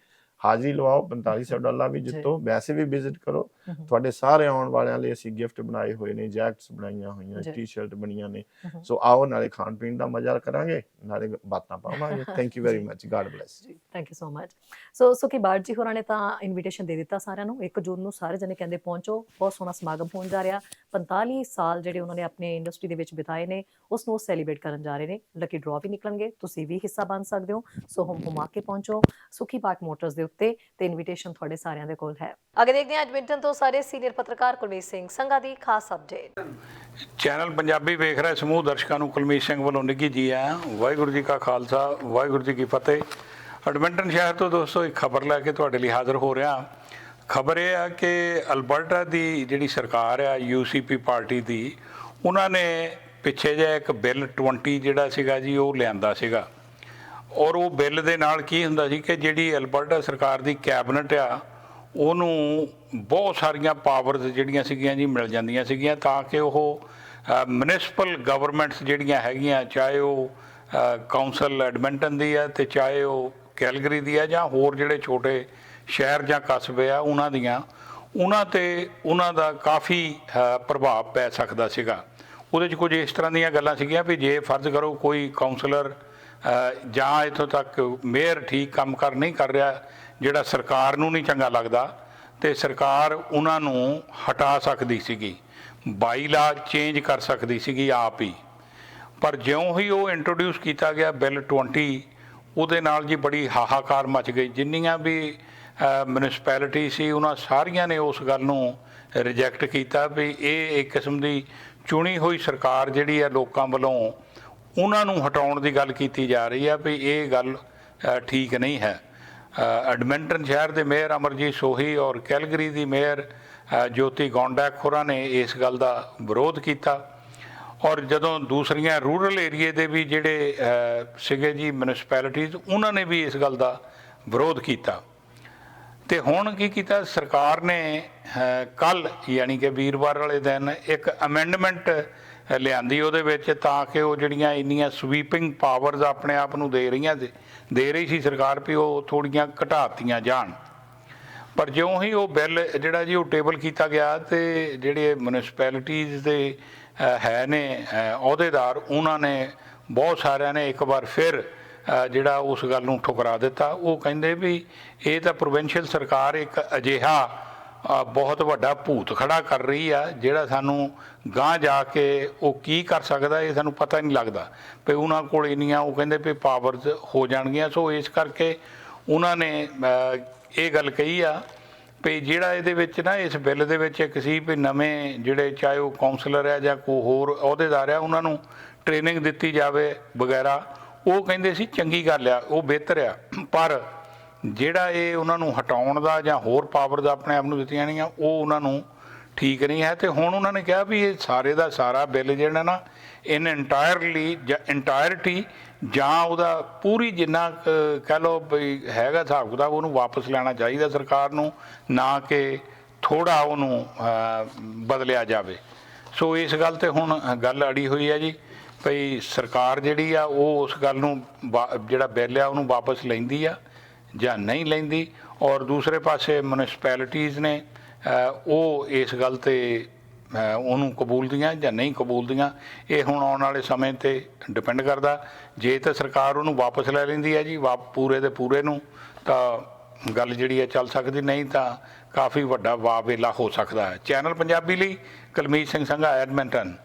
ਹਾਜ਼ਰੀ ਲਵਾਓ 4500 ਡਾਲਰ ਵੀ। ਜਿੱਤੋ ਵੈਸੇ ਵੀ ਵਿਜ਼ਿਟ ਕਰੋ। ਤੁਹਾਡੇ ਸਾਰੇ ਆਉਣ ਵਾਲਿਆਂ ਲਈ ਅਸੀਂ ਗਿਫਟ ਬਣਾਏ ਹੋਏ ਨੇ ਜੈਕਟਸ ਬਣਾਈਆਂ ਹੋਈਆਂ। ਟੀ-ਸ਼ਰਟ ਬਣੀਆਂ ਨੇ। ਸੋ ਆਓ ਨਾਲੇ ਖਾਣ ਪੀਣ ਦਾ ਮਜ਼ਾ ਕਰਾਂਗੇ ਨਾਲੇ ਬਾਤਾਂ ਪਾਵਾਂਗੇ। Thank you very. Much God bless ਜੀ ਥੈਂਕ ਯੂ ਸੋ ਮਚ ਸੋ ਸੁਖੀ ਬਾੜ ਜੀ ਹੋਰਾਂ ਨੇ ਤਾਂ ਇਨਵੀਟੇਸ਼ਨ ਦੇ ਦਿੱਤਾ ਸਾਰਿਆਂ ਨੂੰ। 1 ਜੂਨ ਨੂੰ ਸਾਰੇ ਜਣੇ ਕਹਿੰਦੇ ਪਹੁੰਚੋ। ਬਹੁਤ ਸੋਹਣਾ ਸਮਾਗਮ ਹੋਣ ਜਾ ਰਿਹਾ। 45 ਸਾਲ ਜਿਹੜੇ ਉਹਨਾਂ ਨੇ ਆਪਣੇ ਇੰਡਸਟਰੀ ਦੇ ਵਿੱਚ ਬਿਤਾਏ ਨੇ ਉਸ ਨੂੰ ਸੈਲੀਬ੍ਰੇਟ ਕਰਨ ਜਾ ਰਹੇ ਨੇ। ਲੱਕੀ ਡਰਾਅ ਵੀ ਨਿਕਲਣਗੇ, ਤੁਸੀਂ ਵੀ ਹਿੱਸਾ ਬਣ ਸਕਦੇ ਹੋ। ਸੋ ਹਮ ਹੁਮਾ ਕੇ ਪਹੁੰਚੋ ਸੁਖੀ ਪਾਰਕ ਮੋਟਰਸ ਦੇ ਉੱਤੇ, ਤੇ ਇਨਵੀਟੇਸ਼ਨ ਤੁਹਾਡੇ ਸਾਰਿਆਂ ਦੇ ਕੋਲ ਹੈ। ਅੱਗੇ ਦੇਖਦੇ ਹਾਂ ਐਡਮਿੰਟਨ ਤੋਂ ਸਾਡੇ ਸੀਨੀਅਰ ਪੱਤਰਕਾਰ ਕੁਲਵੀਰ ਸਿੰਘ ਸੰਘਾ ਦੀ ਖਾਸ ਅਪਡੇਟ ਚੈਨਲ ਪੰਜਾਬੀ ਵੇਖ ਰਹੇ ਸਮੂਹ ਦਰਸ਼ਕਾਂ ਨੂੰ ਕੁਲਮੀਤ ਸਿੰਘ ਵੱਲੋਂ ਨਿੱਘੀ ਜੀ ਆਇਆਂ ਵਾਹਿਗੁਰੂ ਜੀ ਕਾ ਖਾਲਸਾ, ਵਾਹਿਗੁਰੂ ਜੀ ਕੀ ਫਤਿਹ। ਐਡਮਿੰਟਨ ਸ਼ਹਿਰ ਤੋਂ ਦੋਸਤੋ, ਇੱਕ ਖਬਰ ਲੈ ਕੇ ਤੁਹਾਡੇ ਲਈ ਹਾਜ਼ਰ ਹੋ ਰਿਹਾ। ਖਬਰ ਇਹ ਆ ਕਿ ਅਲਬਰਟਾ ਦੀ ਜਿਹੜੀ ਸਰਕਾਰ ਆ ਯੂਸੀਪੀ ਪਾਰਟੀ ਦੀ, ਉਹਨਾਂ ਨੇ ਪਿੱਛੇ ਜਿਹਾ ਇੱਕ ਬਿੱਲ 20 ਜਿਹੜਾ ਸੀਗਾ ਜੀ, ਉਹ ਲਿਆਂਦਾ ਸੀਗਾ। ਔਰ ਉਹ ਬਿੱਲ ਦੇ ਨਾਲ ਕੀ ਹੁੰਦਾ ਸੀ ਕਿ ਜਿਹੜੀ ਅਲਬਰਟਾ ਸਰਕਾਰ ਦੀ ਕੈਬਨਿਟ ਆ, ਉਹਨੂੰ ਬਹੁਤ ਸਾਰੀਆਂ ਪਾਵਰਸ ਜਿਹੜੀਆਂ ਸੀਗੀਆਂ ਜੀ, ਮਿਲ ਜਾਂਦੀਆਂ ਸੀਗੀਆਂ ਤਾਂ ਕਿ ਉਹ ਮਿਊਨਿਸਪਲ ਗਵਰਨਮੈਂਟਸ ਜਿਹੜੀਆਂ ਹੈਗੀਆਂ, ਚਾਹੇ ਉਹ ਕਾਉਂਸਲ ਐਡਮਿੰਟਨ ਦੀ ਆ ਤੇ ਚਾਹੇ ਉਹ ਕੈਲਗਰੀ ਦੀ ਆ ਜਾਂ ਹੋਰ ਜਿਹੜੇ ਛੋਟੇ ਸ਼ਹਿਰ ਜਾਂ ਕਸਬੇ ਆ, ਉਹਨਾਂ ਦੀਆਂ, ਉਹਨਾਂ ਤੇ ਉਹਨਾਂ ਦਾ ਕਾਫੀ ਪ੍ਰਭਾਵ ਪੈ ਸਕਦਾ ਸੀਗਾ। ਉਹਦੇ 'ਚ ਕੁਝ ਇਸ ਤਰ੍ਹਾਂ ਦੀਆਂ ਗੱਲਾਂ ਸੀਗੀਆਂ ਵੀ ਜੇ ਫਰਜ਼ ਕਰੋ ਕੋਈ ਕਾਉਂਸਲਰ ਜਾਂ ਇਥੋਂ ਤੱਕ ਮੇਅਰ ਠੀਕ ਕੰਮ ਕਰ ਨਹੀਂ ਕਰ ਰਿਹਾ, ਜਿਹੜਾ ਸਰਕਾਰ ਨੂੰ ਨਹੀਂ ਚੰਗਾ ਲੱਗਦਾ, ਤੇ ਸਰਕਾਰ ਉਹਨਾਂ ਨੂੰ ਹਟਾ ਸਕਦੀ ਸੀਗੀ। ਬਾਈ ਲਾ ਚੇਂਜ ਕਰ ਸਕਦੀ ਸੀਗੀ ਆਪ ਹੀ। ਪਰ ਜਿਉਂ ਹੀ ਉਹ ਇੰਟਰੋਡਿਊਸ ਕੀਤਾ ਗਿਆ ਬਿੱਲ 20 ਉਹਦੇ ਨਾਲ ਜੀ ਬੜੀ ਹਾਹਾਕਾਰ ਮਚ ਗਈ। ਜਿੰਨੀਆਂ ਵੀ ਮਿਊਨਿਸਪੈਲਿਟੀ ਸੀ ਉਹਨਾਂ ਸਾਰੀਆਂ ਨੇ ਉਸ ਗੱਲ ਨੂੰ ਰਿਜੈਕਟ ਕੀਤਾ ਵੀ ਇਹ ਇੱਕ ਕਿਸਮ ਦੀ ਚੁਣੀ ਹੋਈ ਸਰਕਾਰ ਜਿਹੜੀ ਹੈ ਲੋਕਾਂ ਵੱਲੋਂ ਉਹਨਾਂ ਨੂੰ ਹਟਾਉਣ ਦੀ ਗੱਲ ਕੀਤੀ ਜਾ ਰਹੀ ਹੈ ਵੀ ਇਹ ਗੱਲ ਠੀਕ ਨਹੀਂ ਹੈ। ਐਡਮਿੰਟਨ ਸ਼ਹਿਰ ਦੇ ਮੇਅਰ ਅਮਰਜੀਤ ਸੋਹੀ ਔਰ ਕੈਲਗਰੀ ਦੀ ਮੇਅਰ ਜੋਤੀ ਗੌਂਡੈਕ ਹੋਰਾਂ ਨੇ ਇਸ ਗੱਲ ਦਾ ਵਿਰੋਧ ਕੀਤਾ। ਔਰ ਜਦੋਂ ਦੂਸਰੀਆਂ ਰੂਰਲ ਏਰੀਏ ਦੇ ਵੀ ਜਿਹੜੇ ਅ, ਸੀਗੇ ਜੀ ਮਿਊਨਿਸਪੈਲਿਟੀਜ਼ ਉਹਨਾਂ ਨੇ ਵੀ ਇਸ ਗੱਲ ਦਾ ਵਿਰੋਧ ਕੀਤਾ। ਤੇ ਹੁਣ ਕੀ ਕੀਤਾ? ਸਰਕਾਰ ਨੇ ਕੱਲ ਯਾਨੀ ਕਿ ਵੀਰਵਾਰ ਵਾਲੇ ਦਿਨ ਇੱਕ ਅਮੈਂਡਮੈਂਟ ਲਿਆਂਦੀ ਉਹਦੇ ਵਿੱਚ ਤਾਂ ਕਿ ਉਹ ਜਿਹੜੀਆਂ ਇੰਨੀਆਂ ਸਵੀਪਿੰਗ ਪਾਵਰਸ ਆਪਣੇ ਆਪ ਨੂੰ ਦੇ ਰਹੀਆਂ ਸੀ ਦੇ ਰਹੀ ਸੀ ਸਰਕਾਰ ਵੀ ਉਹ ਥੋੜੀਆਂ ਘਟਾਤੀਆਂ ਜਾਣ। ਪਰ ਜਿਉਂ ਹੀ ਉਹ ਬਿੱਲ ਜਿਹੜਾ ਜੀ ਉਹ ਟੇਬਲ ਕੀਤਾ ਗਿਆ ਤੇ ਜਿਹੜੇ ਮਿਊਨਿਸਪੈਲਿਟੀਜ਼ ਦੇ ਹੈ ਨੇ ਅਹੁਦੇਦਾਰ, ਉਹਨਾਂ ਨੇ ਬਹੁਤ ਸਾਰਿਆਂ ਨੇ ਇੱਕ ਵਾਰ ਫਿਰ ਜਿਹੜਾ ਉਸ ਗੱਲ ਨੂੰ ਠੁਕਰਾ ਦਿੱਤਾ, ਉਹ ਕਹਿੰਦੇ ਵੀ ਇਹ ਤਾਂ ਪ੍ਰੋਵਿੰਸ਼ੀਅਲ ਸਰਕਾਰ ਇੱਕ ਅਜਿਹਾ ਬਹੁਤ ਵੱਡਾ ਭੂਤ ਖੜਾ ਕਰ ਰਹੀ ਆ, ਜਿਹੜਾ ਸਾਨੂੰ ਗਾਂ ਜਾ ਕੇ ਉਹ ਕੀ ਕਰ ਸਕਦਾ, ਇਹ ਸਾਨੂੰ ਪਤਾ ਨਹੀਂ ਲੱਗਦਾ। ਵੀ ਉਹਨਾਂ ਕੋਲ ਇੰਨੀਆਂ, ਉਹ ਕਹਿੰਦੇ ਵੀ ਪਾਵਰਸ ਹੋ ਜਾਣਗੀਆਂ, ਸੋ ਇਸ ਕਰਕੇ ਉਹਨਾਂ ਨੇ ਇਹ ਗੱਲ ਕਹੀ ਆ ਵੀ ਜਿਹੜਾ ਇਹਦੇ ਵਿੱਚ ਨਾ, ਇਸ ਬਿੱਲ ਦੇ ਵਿੱਚ ਇੱਕ ਸੀ ਵੀ ਨਵੇਂ ਜਿਹੜੇ ਚਾਹੇ ਉਹ ਕਾਉਂਸਲਰ ਆ ਜਾਂ ਕੋਈ ਹੋਰ ਅਹੁਦੇਦਾਰ ਆ, ਉਹਨਾਂ ਨੂੰ ਟ੍ਰੇਨਿੰਗ ਦਿੱਤੀ ਜਾਵੇ ਵਗੈਰਾ। ਉਹ ਕਹਿੰਦੇ ਸੀ, ਚੰਗੀ ਗੱਲ ਆ, ਉਹ ਬਿਹਤਰ ਆ। ਪਰ ਜਿਹੜਾ ਇਹ ਉਹਨਾਂ ਨੂੰ ਹਟਾਉਣ ਦਾ ਜਾਂ ਹੋਰ ਪਾਵਰ ਦਾ ਆਪਣੇ ਆਪ ਨੂੰ ਦਿੱਤੀਆਂ ਨਹੀਂ ਆ ਉਹ ਉਹਨਾਂ ਨੂੰ ਠੀਕ ਨਹੀਂ ਹੈ। ਤੇ ਹੁਣ ਉਹਨਾਂ ਨੇ ਕਿਹਾ ਵੀ ਇਹ ਸਾਰੇ ਦਾ ਸਾਰਾ ਬਿੱਲ ਜਿਹੜਾ ਨਾ ਇਨ ਇੰਟਾਇਰਲੀ ਜਾਂ ਇੰਟਾਇਰਟੀ ਜਾਂ ਉਹਦਾ ਪੂਰੀ ਜਿੰਨਾ ਕੁ ਕਹਿ ਲਓ ਵੀ ਹੈਗਾ ਹਿਸਾਬ ਕਿਤਾਬ, ਉਹਨੂੰ ਵਾਪਸ ਲੈਣਾ ਚਾਹੀਦਾ ਸਰਕਾਰ ਨੂੰ, ਨਾ ਕਿ ਥੋੜਾ ਉਹਨੂੰ ਬਦਲਿਆ ਜਾਵੇ। ਸੋ ਇਸ ਗੱਲ ਤੇ ਹੁਣ ਗੱਲ ਅੜੀ ਹੋਈ ਹੈ ਜੀ। ਭਈ ਸਰਕਾਰ ਜਿਹੜੀ ਆ, ਉਹ ਉਸ ਗੱਲ ਨੂੰ ਵਾ- ਜਿਹੜਾ ਬਿੱਲ ਆ, ਉਹਨੂੰ ਵਾਪਸ ਲੈਂਦੀ ਆ ਜਾਂ ਨਹੀਂ ਲੈਂਦੀ। ਔਰ ਦੂਸਰੇ ਪਾਸੇ ਮਿਊਨਿਸਪੈਲਿਟੀਜ਼ ਨੇ ਉਹ ਇਸ ਗੱਲ ਤੇ ਉਹਨੂੰ ਕਬੂਲਦੀਆਂ ਜਾਂ ਨਹੀਂ ਕਬੂਲਦੀਆਂ ਇਹ ਹੁਣ ਆਉਣ ਵਾਲੇ ਸਮੇਂ ਤੇ ਡਿਪੈਂਡ ਕਰਦਾ। ਜੇ ਤਾਂ ਸਰਕਾਰ ਉਹਨੂੰ ਵਾਪਸ ਲੈ ਲੈਂਦੀ ਹੈ ਜੀ ਵਾ ਪੂਰੇ ਦੇ ਪੂਰੇ ਨੂੰ, ਤਾਂ ਗੱਲ ਜਿਹੜੀ ਹੈ ਚੱਲ ਸਕਦੀ, ਨਹੀਂ ਤਾਂ ਕਾਫੀ ਵੱਡਾ ਵਾਵੇਲਾ ਹੋ ਸਕਦਾ ਹੈ। ਚੈਨਲ ਪੰਜਾਬੀ ਲਈ ਕਲਮੀਤ ਸਿੰਘ ਸੰਘਾ ਐਡਮਿੰਟਨ